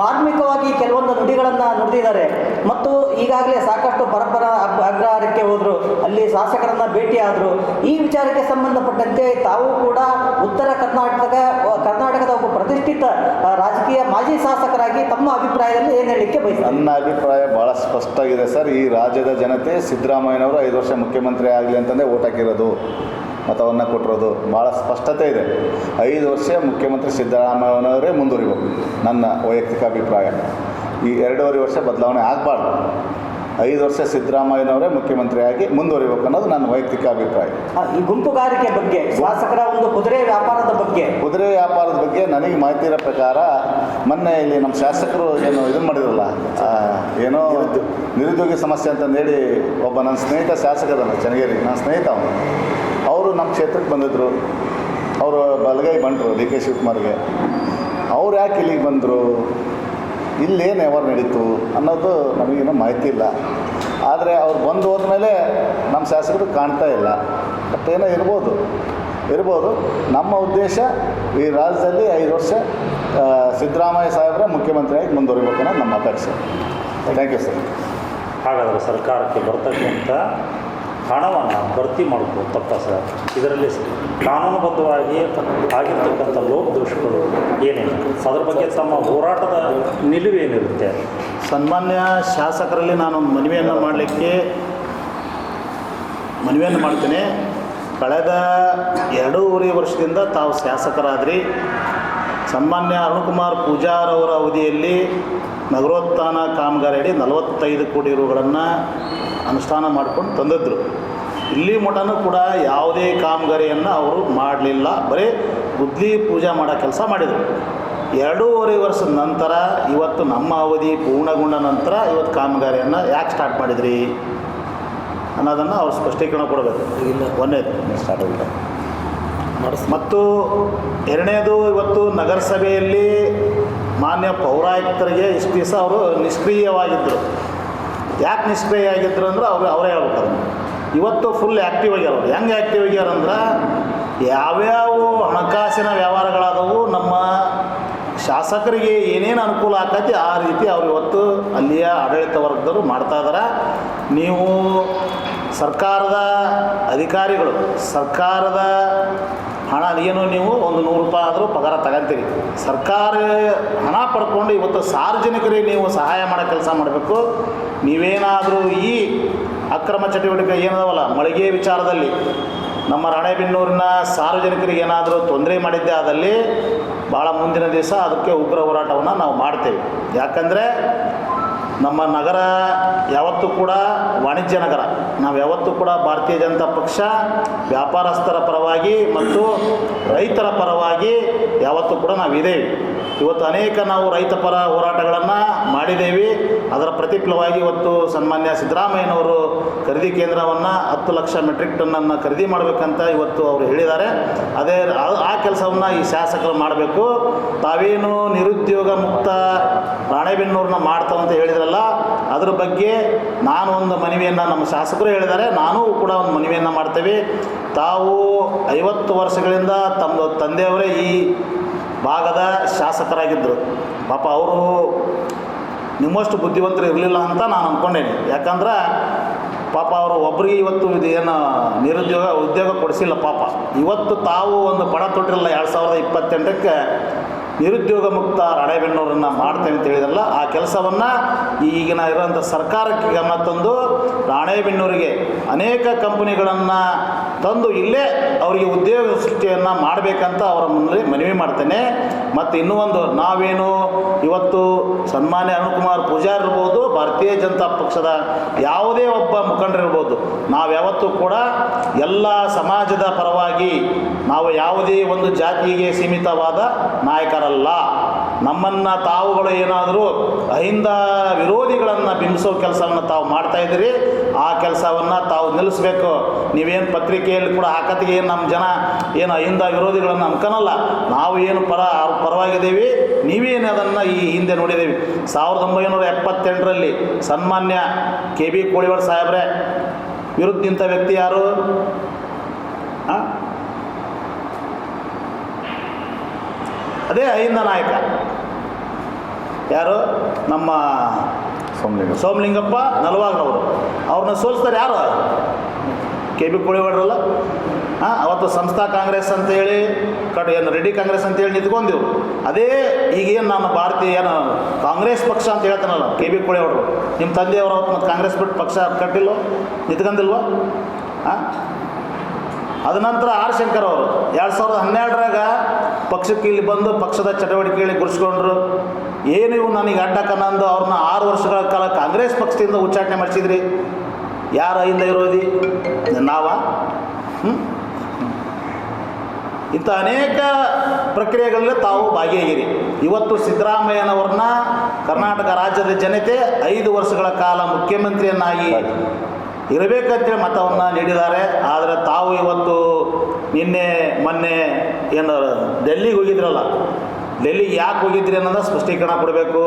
ಮಾರ್ಮಿಕವಾಗಿ ಕೆಲವೊಂದು ನುಡಿಗಳನ್ನು ನುಡಿದಿದ್ದಾರೆ. ಮತ್ತು ಈಗಾಗಲೇ ಸಾಕಷ್ಟು ಪರಪರ ಅಗ್- ಅಗ್ರಹಾರಕ್ಕೆ ಹೋದರು, ಅಲ್ಲಿ ಶಾಸಕರನ್ನ ಭೇಟಿಯಾದರು. ಈ ವಿಚಾರಕ್ಕೆ ಸಂಬಂಧಪಟ್ಟಂತೆ ತಾವು ಕೂಡ ಉತ್ತರ ಕರ್ನಾಟಕ, ಕರ್ನಾಟಕದ ಒಬ್ಬ ಪ್ರತಿಷ್ಠಿತ ರಾಜಕೀಯ ಮಾಜಿ ಶಾಸಕರಾಗಿ ತಮ್ಮ ಅಭಿಪ್ರಾಯದಲ್ಲಿ ಏನು ಹೇಳಲಿಕ್ಕೆ ಬಯಸ್ತಾರೆ? ನನ್ನ ಅಭಿಪ್ರಾಯ ಬಹಳ ಸ್ಪಷ್ಟವಾಗಿದೆ ಸರ್. ಈ ರಾಜ್ಯದ ಜನತೆ ಸಿದ್ದರಾಮಯ್ಯನವರು ಐದು ವರ್ಷ ಮುಖ್ಯಮಂತ್ರಿ ಆಗಲಿ ಅಂತಂದೇ ಓಟ್ ಹಾಕಿರೋದು, ಮತವನ್ನು ಕೊಟ್ಟಿರೋದು ಭಾಳ ಸ್ಪಷ್ಟತೆ ಇದೆ. ಐದು ವರ್ಷ ಮುಖ್ಯಮಂತ್ರಿ ಸಿದ್ದರಾಮಯ್ಯನವರೇ ಮುಂದುವರಿಬೇಕು, ನನ್ನ ವೈಯಕ್ತಿಕ ಅಭಿಪ್ರಾಯ. ಈ ಎರಡೂವರೆ ವರ್ಷ ಬದಲಾವಣೆ ಆಗಬಾರ್ದು. ಐದು ವರ್ಷ ಸಿದ್ದರಾಮಯ್ಯನವರೇ ಮುಖ್ಯಮಂತ್ರಿಯಾಗಿ ಮುಂದುವರಿಬೇಕು ಅನ್ನೋದು ನನ್ನ ವೈಯಕ್ತಿಕ ಅಭಿಪ್ರಾಯ. ಈ ಗುಂಪುಗಾರಿಕೆ ಬಗ್ಗೆ ಶಾಸಕರ ಒಂದು ಕುದುರೆ ವ್ಯಾಪಾರದ ಬಗ್ಗೆ. ಕುದುರೆ ವ್ಯಾಪಾರದ ಬಗ್ಗೆ ನನಗೆ ಮಾಹಿತಿ ಇರೋ ಪ್ರಕಾರ ಮೊನ್ನೆ ಇಲ್ಲಿ ನಮ್ಮ ಶಾಸಕರು ಏನು ಇದನ್ನು ಮಾಡಿದ್ರಲ್ಲ ಏನೋ ನಿರುದ್ಯೋಗಿ ಸಮಸ್ಯೆ ಅಂತಂದೇಳಿ ಒಬ್ಬ ನನ್ನ ಸ್ನೇಹಿತ ಶಾಸಕರನ್ನು ಚನ್ನಗಿರಿ ನನ್ನ ಸ್ನೇಹಿತ ಅವನು. ಅವರು ನಮ್ಮ ಕ್ಷೇತ್ರಕ್ಕೆ ಬಂದಿದ್ದರು ಅವರು ಬಲಗೈ ಬಂದರು ಡಿ ಕೆ ಶಿವಕುಮಾರ್ಗೆ. ಅವ್ರು ಯಾಕೆ ಇಲ್ಲಿಗೆ ಬಂದರು? ಇಲ್ಲೇನು ವ್ಯವಹಾರ ನಡೀತು ಅನ್ನೋದು ನಮಗೇನು ಮಾಹಿತಿ ಇಲ್ಲ. ಆದರೆ ಅವ್ರು ಬಂದು ಹೋದ್ಮೇಲೆ ನಮ್ಮ ಶಾಸಕರು ಕಾಣ್ತಾ ಇಲ್ಲ. ಏನೋ ಇರ್ಬೋದು. ಇರ್ಬೋದು. ನಮ್ಮ ಉದ್ದೇಶ ಈ ರಾಜ್ಯದಲ್ಲಿ ಐದು ವರ್ಷ ಸಿದ್ದರಾಮಯ್ಯ ಸಾಹೇಬರ ಮುಖ್ಯಮಂತ್ರಿಯಾಗಿ ಮುಂದುವರಿಬೇಕು ಅನ್ನೋದು ನಮ್ಮ ಅಪೇಕ್ಷೆ. ಥ್ಯಾಂಕ್ ಯು ಸರ್ ಹಾಗಾದರೆ ಸರ್ಕಾರಕ್ಕೆ ಬರ್ತಕ್ಕಂಥ ಹಣವನ್ನು ಭರ್ತಿ ಮಾಡೋದು ತಪ್ಪ ಸರ್. ಇದರಲ್ಲಿ ಕಾನೂನುಬದ್ಧವಾಗಿ ಆಗಿರ್ತಕ್ಕಂಥ ಲೋಪದೋಷಗಳು ಏನೇನು ಅದರ ಬಗ್ಗೆ ತಮ್ಮ ಹೋರಾಟದ ನಿಲುವೇನಿರುತ್ತೆ ಸನ್ಮಾನ್ಯ ಶಾಸಕರಲ್ಲಿ ನಾನು ಮನವಿಯನ್ನು ಮಾಡಲಿಕ್ಕೆ ಮನವಿಯನ್ನು ಮಾಡ್ತೇನೆ. ಕಳೆದ ಎರಡೂವರೆ ವರ್ಷದಿಂದ ತಾವು ಶಾಸಕರಾದ್ರಿ. ಸನ್ಮಾನ್ಯ ಅರುಣ್ಕುಮಾರ್ ಪೂಜಾರವರ ಅವಧಿಯಲ್ಲಿ ನಗರೋತ್ಥಾನ ಕಾಮಗಾರಿಯಡಿ ನಲವತ್ತೈದು ಕೋಟಿ ರುಗಳನ್ನು ಅನುಷ್ಠಾನ ಮಾಡ್ಕೊಂಡು ತಂದಿದ್ರು ಇಲ್ಲಿ ಮಠನೂ ಕೂಡ ಯಾವುದೇ ಕಾಮಗಾರಿಯನ್ನು ಅವರು ಮಾಡಲಿಲ್ಲ. ಬರೀ ಗುದ್ಲಿ ಪೂಜೆ ಮಾಡೋ ಕೆಲಸ ಮಾಡಿದರು. ಎರಡೂವರೆ ವರ್ಷದ ನಂತರ ಇವತ್ತು ನಮ್ಮ ಅವಧಿ ಪೂರ್ಣಗೊಂಡ ನಂತರ ಇವತ್ತು ಕಾಮಗಾರಿಯನ್ನು ಯಾಕೆ ಸ್ಟಾರ್ಟ್ ಮಾಡಿದ್ರಿ? ಅನ್ನೋದನ್ನು ಅವ್ರು ಸ್ಪಷ್ಟೀಕರಣ ಕೊಡಬೇಕು. ಒಂದನೇದು ಸ್ಟಾರ್ಟ್ ಆಗಿದೆ ಮತ್ತು ಎರಡನೇದು ಇವತ್ತು ನಗರಸಭೆಯಲ್ಲಿ ಮಾನ್ಯ ಪೌರಾಯುಕ್ತರಿಗೆ ಇಷ್ಟು ದಿವಸ ಅವರು ನಿಷ್ಕ್ರಿಯವಾಗಿದ್ದರು. ಯಾಕೆ ನಿಷ್ಕ್ರಿಯ ಆಗಿದ್ರು ಅಂದ್ರೆ ಅವ್ರು ಅವರೇ ಹೇಳ್ಬೇಕು ಇವತ್ತು ಫುಲ್ ಆ್ಯಕ್ಟಿವ್ ಆಗ್ಯಾರ ಅವ್ರು ಹೆಂಗೆ ಆ್ಯಕ್ಟಿವ್ ಆಗ್ಯಾರ ಅಂದ್ರೆ ಯಾವ್ಯಾವ ಹಣಕಾಸಿನ ವ್ಯವಹಾರಗಳಾದವು ನಮ್ಮ ಶಾಸಕರಿಗೆ ಏನೇನು ಅನುಕೂಲ ಆಕತಿ ಆ ರೀತಿ ಅವ್ರು ಇವತ್ತು ಅಲ್ಲಿಯ ಆಡಳಿತ ವರ್ಗದವರು ಮಾಡ್ತಾ ಇದ್ದಾರೆ ನೀವು ಸರ್ಕಾರದ ಅಧಿಕಾರಿಗಳು, ಸರ್ಕಾರದ ಹಣ ಏನು ನೀವು ಒಂದು ನೂರು ರೂಪಾಯಿ ಆದರೂ ಪಗಾರ ತಗೊಂತೀರಿ. ಸರ್ಕಾರ ಹಣ ಪಡ್ಕೊಂಡು ಇವತ್ತು ಸಾರ್ವಜನಿಕರಿಗೆ ನೀವು ಸಹಾಯ ಮಾಡೋ ಕೆಲಸ ಮಾಡಬೇಕು. ನೀವೇನಾದರೂ ಈ ಅಕ್ರಮ ಚಟುವಟಿಕೆ ಏನದವಲ್ಲ, ಮಳಿಗೆ ವಿಚಾರದಲ್ಲಿ, ನಮ್ಮ ರಾಣೆಬೆನ್ನೂರಿನ ಸಾರ್ವಜನಿಕರಿಗೆ ಏನಾದರೂ ತೊಂದರೆ ಮಾಡಿದ್ದೆ ಆದಲ್ಲಿ ಭಾಳ ಮುಂದಿನ ದಿವಸ ಅದಕ್ಕೆ ಉಗ್ರ ಹೋರಾಟವನ್ನು ನಾವು ಮಾಡ್ತೇವೆ. ಯಾಕಂದರೆ ನಮ್ಮ ನಗರ ಯಾವತ್ತೂ ಕೂಡ ವಾಣಿಜ್ಯ ನಗರ. ನಾವು ಯಾವತ್ತೂ ಕೂಡ ಭಾರತೀಯ ಜನತಾ ಪಕ್ಷ ವ್ಯಾಪಾರಸ್ಥರ ಪರವಾಗಿ ಮತ್ತು ರೈತರ ಪರವಾಗಿ ಯಾವತ್ತೂ ಕೂಡ ನಾವು ಇದ್ದೇವೆ ಇವತ್ತು ಅನೇಕ ನಾವು ರೈತ ಪರ ಹೋರಾಟಗಳನ್ನು ಮಾಡಿದ್ದೇವೆ ಅದರ ಪ್ರತಿಫಲವಾಗಿ ಇವತ್ತು ಸನ್ಮಾನ್ಯ ಸಿದ್ದರಾಮಯ್ಯನವರು ಖರೀದಿ ಕೇಂದ್ರವನ್ನು ಹತ್ತು ಲಕ್ಷ ಮೆಟ್ರಿಕ್ ಟನ್ನನ್ನು ಖರೀದಿ ಮಾಡಬೇಕಂತ ಇವತ್ತು ಅವರು ಹೇಳಿದ್ದಾರೆ. ಅದೇ ಆ ಕೆಲಸವನ್ನು ಈ ಶಾಸಕರು ಮಾಡಬೇಕು. ತಾವೇನು ನಿರುದ್ಯೋಗ ಮುಕ್ತ ರಾಣೆಬೆನ್ನೂರನ್ನ ಮಾಡ್ತಾವಂತ ಹೇಳಿದ್ರಲ್ಲ, ಅದ್ರ ಬಗ್ಗೆ ನಾನು ಒಂದು ಮನವಿಯನ್ನು ನಮ್ಮ ಶಾಸಕರು ಹೇಳಿದ್ದಾರೆ, ನಾನು ಕೂಡ ಒಂದು ಮನವಿಯನ್ನು ಮಾಡ್ತೇವೆ. ತಾವು ಐವತ್ತು ವರ್ಷಗಳಿಂದ ತಮ್ಮ ತಂದೆಯವರೇ ಈ ಭಾಗದ ಶಾಸಕರಾಗಿದ್ದರು. ಪಾಪ ಅವರು ನಿಮ್ಮಷ್ಟು ಬುದ್ಧಿವಂತರು ಇರಲಿಲ್ಲ ಅಂತ ನಾನು ಅಂದ್ಕೊಂಡೇನೆ ಯಾಕಂದ್ರೆ ಪಾಪ ಅವರು ಒಬ್ಬರಿಗೆ ಇವತ್ತು ಇದು ಏನು ನಿರುದ್ಯೋಗ, ಉದ್ಯೋಗ ಕೊಡಿಸಿಲ್ಲ ಪಾಪ. ಇವತ್ತು ತಾವು ಒಂದು ಬಡ ತೊಟ್ಟಿರಲ್ಲ ಎರಡು ಸಾವಿರದ ಇಪ್ಪತ್ತೆಂಟಕ್ಕೆ ನಿರುದ್ಯೋಗ ಮುಕ್ತ ರಾಣೆಬೆನ್ನೂರನ್ನು ಮಾಡ್ತೇನೆ ಅಂತ ಹೇಳಿದ್ರಲ್ಲ ಆ ಕೆಲಸವನ್ನು ಈಗಿನ ಇರೋಂಥ ಸರ್ಕಾರಕ್ಕೆ ಗಮನ ತಂದು ರಾಣೆಬೆನ್ನೂರಿಗೆ ಅನೇಕ ಕಂಪನಿಗಳನ್ನು ತಂದು ಇಲ್ಲೇ ಅವರಿಗೆ ಉದ್ಯೋಗ ಸೃಷ್ಟಿಯನ್ನು ಮಾಡಬೇಕಂತ ಅವರ ಮುನ್ನಲ್ಲಿ ಮನವಿ ಮಾಡ್ತೇನೆ. ಮತ್ತು ಇನ್ನೂ ಒಂದು, ನಾವೇನು ಇವತ್ತು ಸನ್ಮಾನ್ಯ ಅರುಣ್ಕುಮಾರ್ ಪೂಜಾರಿ ಇರ್ಬೋದು, ಭಾರತೀಯ ಜನತಾ ಪಕ್ಷದ ಯಾವುದೇ ಒಬ್ಬ ಮುಖಂಡರಿರ್ಬೋದು ನಾವು ಯಾವತ್ತೂ ಕೂಡ ಎಲ್ಲ ಸಮಾಜದ ಪರವಾಗಿ ನಾವು ಯಾವುದೇ ಒಂದು ಜಾತಿಗೆ ಸೀಮಿತವಾದ ನಾಯಕರಲ್ಲ. ನಮ್ಮನ್ನು ತಾವುಗಳು ಏನಾದರೂ ಅಹಿಂದ ವಿರೋಧಿಗಳನ್ನು ಬಿಂಬಿಸೋ ಕೆಲಸವನ್ನು ತಾವು ಮಾಡ್ತಾ ಇದ್ದೀರಿ. ಆ ಕೆಲಸವನ್ನು ತಾವು ನಿಲ್ಲಿಸ್ಬೇಕು. ನೀವೇನು ಪತ್ರಿಕೆಯಲ್ಲಿ ಕೂಡ ಹಾಕತ್ತಿಗೆ ಏನು ನಮ್ಮ ಜನ ಏನು ಅಹಿಂದ ವಿರೋಧಿಗಳನ್ನು ಅನ್ಕನಲ್ಲ ನಾವು ಏನು ಪರ ಪರವಾಗಿದ್ದೀವಿ, ನೀವೇನು ಅದನ್ನು ಈ ಹಿಂದೆ ನೋಡಿದ್ದೀವಿ. ಸಾವಿರದ ಒಂಬೈನೂರ ಎಪ್ಪತ್ತೆಂಟರಲ್ಲಿ ಸನ್ಮಾನ್ಯ ಕೆ ಬಿ ಕೋಳಿವಾಡ ಸಾಹೇಬ್ರೆ, ವಿರುದ್ಧ ನಿಂತ ವ್ಯಕ್ತಿ ಯಾರು? ಅದೇ ಅಹಿಂದ ನಾಯಕ. ಯಾರು? ನಮ್ಮ ಸೋಮಲಿಂಗ ಸೋಮಲಿಂಗಪ್ಪ, ನಲವಾಗ್ನವರು. ಅವ್ರನ್ನ ಸೋಲಿಸ್ತಾರೆ ಯಾರು? ಕೆ ಬಿ ಕೋಳಿವಾಡ್ರಲ್ಲ? ಹಾಂ, ಅವತ್ತು ಸಂಸ್ಥಾ ಕಾಂಗ್ರೆಸ್ ಅಂತೇಳಿ, ಕಟ್ ಏನು, ರೆಡ್ಡಿ ಕಾಂಗ್ರೆಸ್ ಅಂತೇಳಿ ನಿಂತ್ಕೊಂಡೆವು ಅದೇ ಈಗೇನು ನಾನು ಭಾರತೀಯ ಏನು, ಕಾಂಗ್ರೆಸ್ ಪಕ್ಷ ಅಂತ ಹೇಳ್ತಾನಲ್ಲ, ಕೆ ಬಿ ಕೋಳಿವಾಡ್ರು. ನಿಮ್ಮ ತಂದೆಯವರು ಅವತ್ತು ಮತ್ತು ಕಾಂಗ್ರೆಸ್ ಬಿಟ್ಟು ಪಕ್ಷ ಕಟ್ಟಿಲ್ಲ ನಿಂತ್ಕೊಂಡಿಲ್ವೋ ಹಾಂ? ಅದ ನಂತರ ಆರ್ ಶಂಕರ್ ಅವರು, ಎರಡು ಸಾವಿರದ ಹನ್ನೆರಡರಾಗ ಪಕ್ಷಕ್ಕೆ ಇಲ್ಲಿ ಬಂದು ಪಕ್ಷದ ಚಟುವಟಿಕೆಗಳಿಗೆ ಗುರುಸ್ಕೊಂಡ್ರು ಏನು ಇವು ನನಗೆ ಅಡ್ಡಕ್ಕನ್ನಂದು ಅವ್ರನ್ನ ಆರು ವರ್ಷಗಳ ಕಾಲ ಕಾಂಗ್ರೆಸ್ ಪಕ್ಷದಿಂದ ಉಚ್ಚಾಟನೆ ಮಾಡಿಸಿದ್ರಿ. ಯಾರು ಹಿಂದೆ ಇರೋದಿ ನಾವ? ಇಂಥ ಅನೇಕ ಪ್ರಕ್ರಿಯೆಗಳಲ್ಲಿ ತಾವು ಭಾಗಿಯಾಗಿರಿ. ಇವತ್ತು ಸಿದ್ದರಾಮಯ್ಯನವ್ರನ್ನ ಕರ್ನಾಟಕ ರಾಜ್ಯದ ಜನತೆ ಐದು ವರ್ಷಗಳ ಕಾಲ ಮುಖ್ಯಮಂತ್ರಿಯನ್ನಾಗಿ ಇರಬೇಕಂತೇಳಿ ಮತವನ್ನು ನೀಡಿದ್ದಾರೆ. ಆದರೆ ತಾವು ಇವತ್ತು ನಿನ್ನೆ ಮೊನ್ನೆ ಏನು ಡೆಲ್ಲಿಗೆ ಹೋಗಿದ್ರಲ್ಲ. ಡೆಲ್ಲಿಗೆ ಯಾಕೆ ಹೋಗಿದ್ರಿ ಅನ್ನೋದನ್ನ ಸ್ಪಷ್ಟೀಕರಣ ಕೊಡಬೇಕು.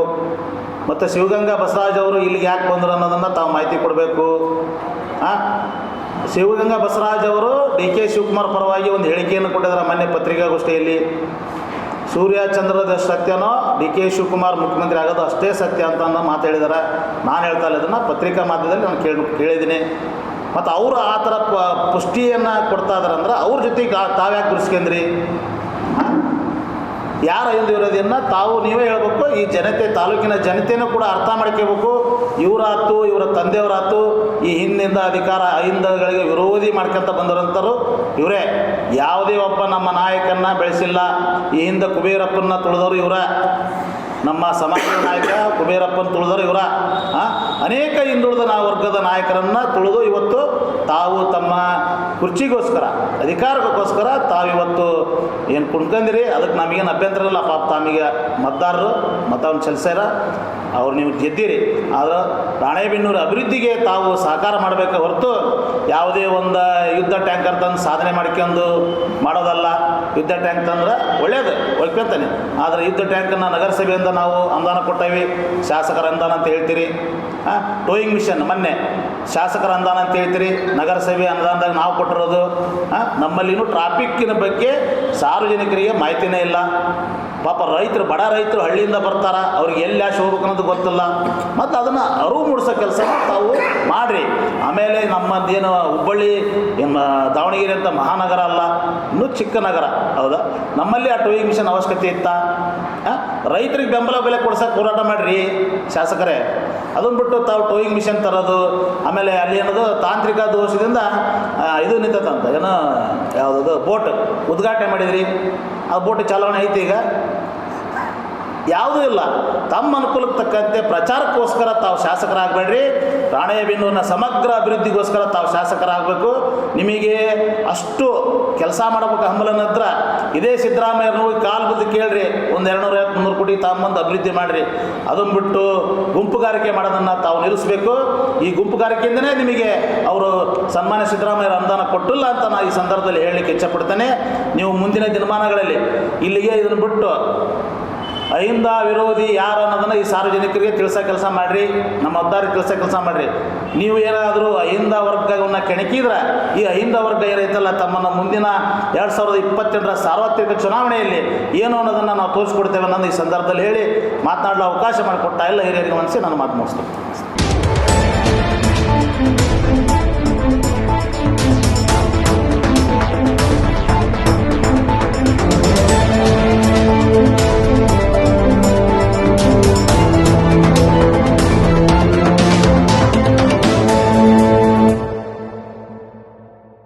ಮತ್ತು ಶಿವಗಂಗಾ ಬಸವರಾಜ್ ಅವರು ಇಲ್ಲಿಗೆ ಯಾಕೆ ಬಂದರು ಅನ್ನೋದನ್ನು ತಾವು ಮಾಹಿತಿ ಕೊಡಬೇಕು. ಹಾಂ ಶಿವಗಂಗಾ ಬಸವರಾಜ್ ಅವರು ಡಿ ಕೆ ಶಿವಕುಮಾರ್ ಪರವಾಗಿ ಒಂದು ಹೇಳಿಕೆಯನ್ನು ಕೊಟ್ಟಿದ್ದಾರೆ ಮೊನ್ನೆ ಪತ್ರಿಕಾಗೋಷ್ಠಿಯಲ್ಲಿ. ಸೂರ್ಯ ಚಂದ್ರದ ಸತ್ಯನೋ ಡಿ ಕೆ ಶಿವಕುಮಾರ್ ಮುಖ್ಯಮಂತ್ರಿ ಆಗೋದು ಅಷ್ಟೇ ಸತ್ಯ ಅಂತ ಅನ್ನೋ ಮಾತು ಹೇಳಿದ್ದಾರೆ. ನಾನು ಹೇಳ್ತಾ ಇಲ್ಲ ಇದನ್ನು ಪತ್ರಿಕಾ ಮಾಧ್ಯಮದಲ್ಲಿ ನಾನು ಕೇಳಿ ಕೇಳಿದ್ದೀನಿ. ಮತ್ತು ಅವರು ಆ ಥರ ಪ, ಪುಷ್ಟಿಯನ್ನು ಕೊಡ್ತಾ ಇದಾರೆ ಅಂದ್ರೆ ಅವ್ರ ಜೊತೆಗೆ ತಾವ್ಯಾಕೆ ಗುರುಸ್ಕೊಂಡ್ರಿ ಯಾರ ಹಿಂದೆ ವಿರೋಧಿಯನ್ನು ತಾವು ನೀವೇ ಹೇಳ್ಬೇಕು. ಈ ಜನತೆ, ತಾಲೂಕಿನ ಜನತೆನೂ ಕೂಡ ಅರ್ಥ ಮಾಡ್ಕೋಬೇಕು. ಇವರಾತು, ಇವರ ತಂದೆಯವರಾತು ಈ ಹಿಂದಿಂದ ಅಧಿಕಾರ ಹಿಂದಗಳಿಗೆ ವಿರೋಧಿ ಮಾಡ್ಕೊಂತ ಬಂದಿರೋಂಥರು ಇವರೇ. ಯಾವುದೇ ಒಬ್ಬ ನಮ್ಮ ನಾಯಕನ್ನ ಬೆಳೆಸಿಲ್ಲ. ಈ ಹಿಂದೆ ಕುಬೇರಪ್ಪನ ತುಳಿದವರು ಇವರ. ನಮ್ಮ ಸಮಾಜದ ನಾಯಕ ಕುಬೇರಪ್ಪನ ತುಳಿದರು ಇವರ? ಅನೇಕ ಹಿಂದುಳಿದ ನಾ ವರ್ಗದ ನಾಯಕರನ್ನು ತುಳಿದು ಇವತ್ತು ತಾವು ತಮ್ಮ ಕುರ್ಚಿಗೋಸ್ಕರ, ಅಧಿಕಾರಕ್ಕೋಸ್ಕರ ತಾವಿವತ್ತು ಏನು ಕುಣ್ಕಂದಿರಿ ಅದಕ್ಕೆ ನಮಗೇನು ಅಭ್ಯಂತರ ಇಲ್ಲ ಪಾಪ ತಮಗೆ ಮತದಾರರು, ಮತವನ್ನು ಚಲಿಸ್ಯಾರ ಅವ್ರು ನೀವು ಗೆದ್ದಿರಿ. ಆದರೆ ರಾಣೆಬೆನ್ನೂರು ಅಭಿವೃದ್ಧಿಗೆ ತಾವು ಸಹಕಾರ ಮಾಡಬೇಕು ಹೊರತು ಯಾವುದೇ ಒಂದು ಯುದ್ಧ ಟ್ಯಾಂಕರ್ ತಂದು ಸಾಧನೆ ಮಾಡ್ಕೊಂಡು ಮಾಡೋದಲ್ಲ. ಯುದ್ಧ ಟ್ಯಾಂಕ್ ತಂದ್ರೆ ಒಳ್ಳೇದು ಒಳ್ಕೊಂತಾನೆ ಆದರೆ ಯುದ್ಧ ಟ್ಯಾಂಕನ್ನು ನಗರಸಭೆಯಿಂದ ನಾವು ಅನುದಾನ ಕೊಟ್ಟೇವಿ. ಶಾಸಕರ ಅನುದಾನ ಅಂತ ಹೇಳ್ತೀರಿ. ಹಾಂ ಟೋಯಿಂಗ್ ಮಿಷನ್ ಮೊನ್ನೆ ಶಾಸಕರ ಅನುದಾನ ಅಂತ ಹೇಳ್ತೀರಿ. ನಗರಸಭೆ ಅನುದಾನದಾಗ ನಾವು ಕೊಟ್ಟಿರೋದು. ಹಾಂ ನಮ್ಮಲ್ಲಿನೂ ಟ್ರಾಫಿಕ್ಕಿನ ಬಗ್ಗೆ ಸಾರ್ವಜನಿಕರಿಗೆ ಮಾಹಿತಿನೇ ಇಲ್ಲ. ಪಾಪ ರೈತರು, ಬಡ ರೈತರು ಹಳ್ಳಿಯಿಂದ ಬರ್ತಾರ, ಅವ್ರಿಗೆ ಎಲ್ಲಿ ಯಾಶ್ ಹೋಗ್ಬೇಕು ಅನ್ನೋದು ಗೊತ್ತಿಲ್ಲ. ಮತ್ತು ಅದನ್ನು ಅರಿವು ಮೂಡಿಸೋ ಕೆಲಸ ತಾವು ಮಾಡಿರಿ. ಆಮೇಲೆ ನಮ್ಮದೇನು ಹುಬ್ಬಳ್ಳಿ ದಾವಣಗೆರೆ ಅಂತ ಮಹಾನಗರ ಅಲ್ಲ, ಇನ್ನೂ ಚಿಕ್ಕ ನಗರ, ಹೌದಾ? ನಮ್ಮಲ್ಲಿ ಆ ಟೋಯಿಂಗ್ ಮಿಷನ್ ಅವಶ್ಯಕತೆ ಇತ್ತಾ? ರೈತರಿಗೆ ಬೆಂಬಲ ಬೆಲೆ ಕೊಡ್ಸೋಕೆ ಹೋರಾಟ ಮಾಡಿರಿ, ಶಾಸಕರೇ. ಅದನ್ನು ಬಿಟ್ಟು ತಾವು ಟೋಯಿಂಗ್ ಮಿಷನ್ ತರೋದು, ಆಮೇಲೆ ಅಲ್ಲಿ ಏನದು ತಾಂತ್ರಿಕ ದೋಷದಿಂದ ಇದು ನಿಂತದಂತ ಏನೋ ಯಾವುದದು ಬೋಟ್ ಉದ್ಘಾಟನೆ ಮಾಡಿದ್ರಿ. ಆ ಬೋಟ್ ಚಾಲನೆ ಐತಿ ಈಗ. ಯಾವುದೂ ಇಲ್ಲ. ತಮ್ಮ ಅನುಕೂಲಕ್ಕೆ ತಕ್ಕಂತೆ ಪ್ರಚಾರಕ್ಕೋಸ್ಕರ ತಾವು ಶಾಸಕರಾಗಬೇಡ್ರಿ. ರಾಣೆಬೆನ್ನೂರಿನ ಸಮಗ್ರ ಅಭಿವೃದ್ಧಿಗೋಸ್ಕರ ತಾವು ಶಾಸಕರಾಗಬೇಕು. ನಿಮಗೆ ಅಷ್ಟು ಕೆಲಸ ಮಾಡಬೇಕು ಹಂಬಲನದ್ರ ಇದೇ ಸಿದ್ದರಾಮಯ್ಯನವ್ರಿಗೆ ಕಾಲು ಬಿದ್ದು ಕೇಳ್ರಿ. ಒಂದು ಎರಡು ನೂರ ಐವತ್ತು ಮುನ್ನೂರು ಕೋಟಿ ತಮ್ಮಂದು ಅಭಿವೃದ್ಧಿ ಮಾಡಿರಿ. ಅದನ್ನು ಬಿಟ್ಟು ಗುಂಪುಗಾರಿಕೆ ಮಾಡೋದನ್ನು ತಾವು ನಿಲ್ಲಿಸಬೇಕು. ಈ ಗುಂಪುಗಾರಿಕೆಯಿಂದನೇ ನಿಮಗೆ ಅವರು ಸನ್ಮಾನ್ಯ ಸಿದ್ದರಾಮಯ್ಯ ಅನುದಾನ ಕೊಟ್ಟಿಲ್ಲ ಅಂತ ನಾನು ಈ ಸಂದರ್ಭದಲ್ಲಿ ಹೇಳಲಿಕ್ಕೆ ಇಚ್ಛಪಡ್ತೇನೆ ನೀವು ಮುಂದಿನ ದಿನಮಾನಗಳಲ್ಲಿ ಇಲ್ಲಿಗೆ ಇದನ್ನು ಬಿಟ್ಟು ಅಹಿಂದ ವಿರೋಧಿ ಯಾರು ಅನ್ನೋದನ್ನು ಈ ಸಾರ್ವಜನಿಕರಿಗೆ ತಿಳಿಸೋ ಕೆಲಸ ಮಾಡಿರಿ, ನಮ್ಮ ಅದ್ದಾರಿಗೆ ತಿಳಿಸೋ ಕೆಲಸ ಮಾಡಿರಿ. ನೀವು ಏನಾದರೂ ಅಹಿಂದ ವರ್ಗವನ್ನು ಕೆಣಕಿದ್ರೆ, ಈ ಅಹಿಂದ ವರ್ಗ ಏನೈತಲ್ಲ ತಮ್ಮನ್ನು ಮುಂದಿನ ಎರಡು ಸಾವಿರದ ಇಪ್ಪತ್ತೆಂಟರ ಸಾರ್ವತ್ರಿಕ ಚುನಾವಣೆಯಲ್ಲಿ ಏನು ಅನ್ನೋದನ್ನು ನಾವು ತೋರಿಸ್ಕೊಡ್ತೇವೆ ಅನ್ನೋದು ಈ ಸಂದರ್ಭದಲ್ಲಿ ಹೇಳಿ ಮಾತನಾಡಲು ಅವಕಾಶ ಮಾಡಿಕೊಟ್ಟ ಎಲ್ಲ ಹಿರಿಯರಿಗೆ ಮನಸ್ಸಿ ನಾನು ಮಾತು ಮುಗಿಸ್ತೇನೆ.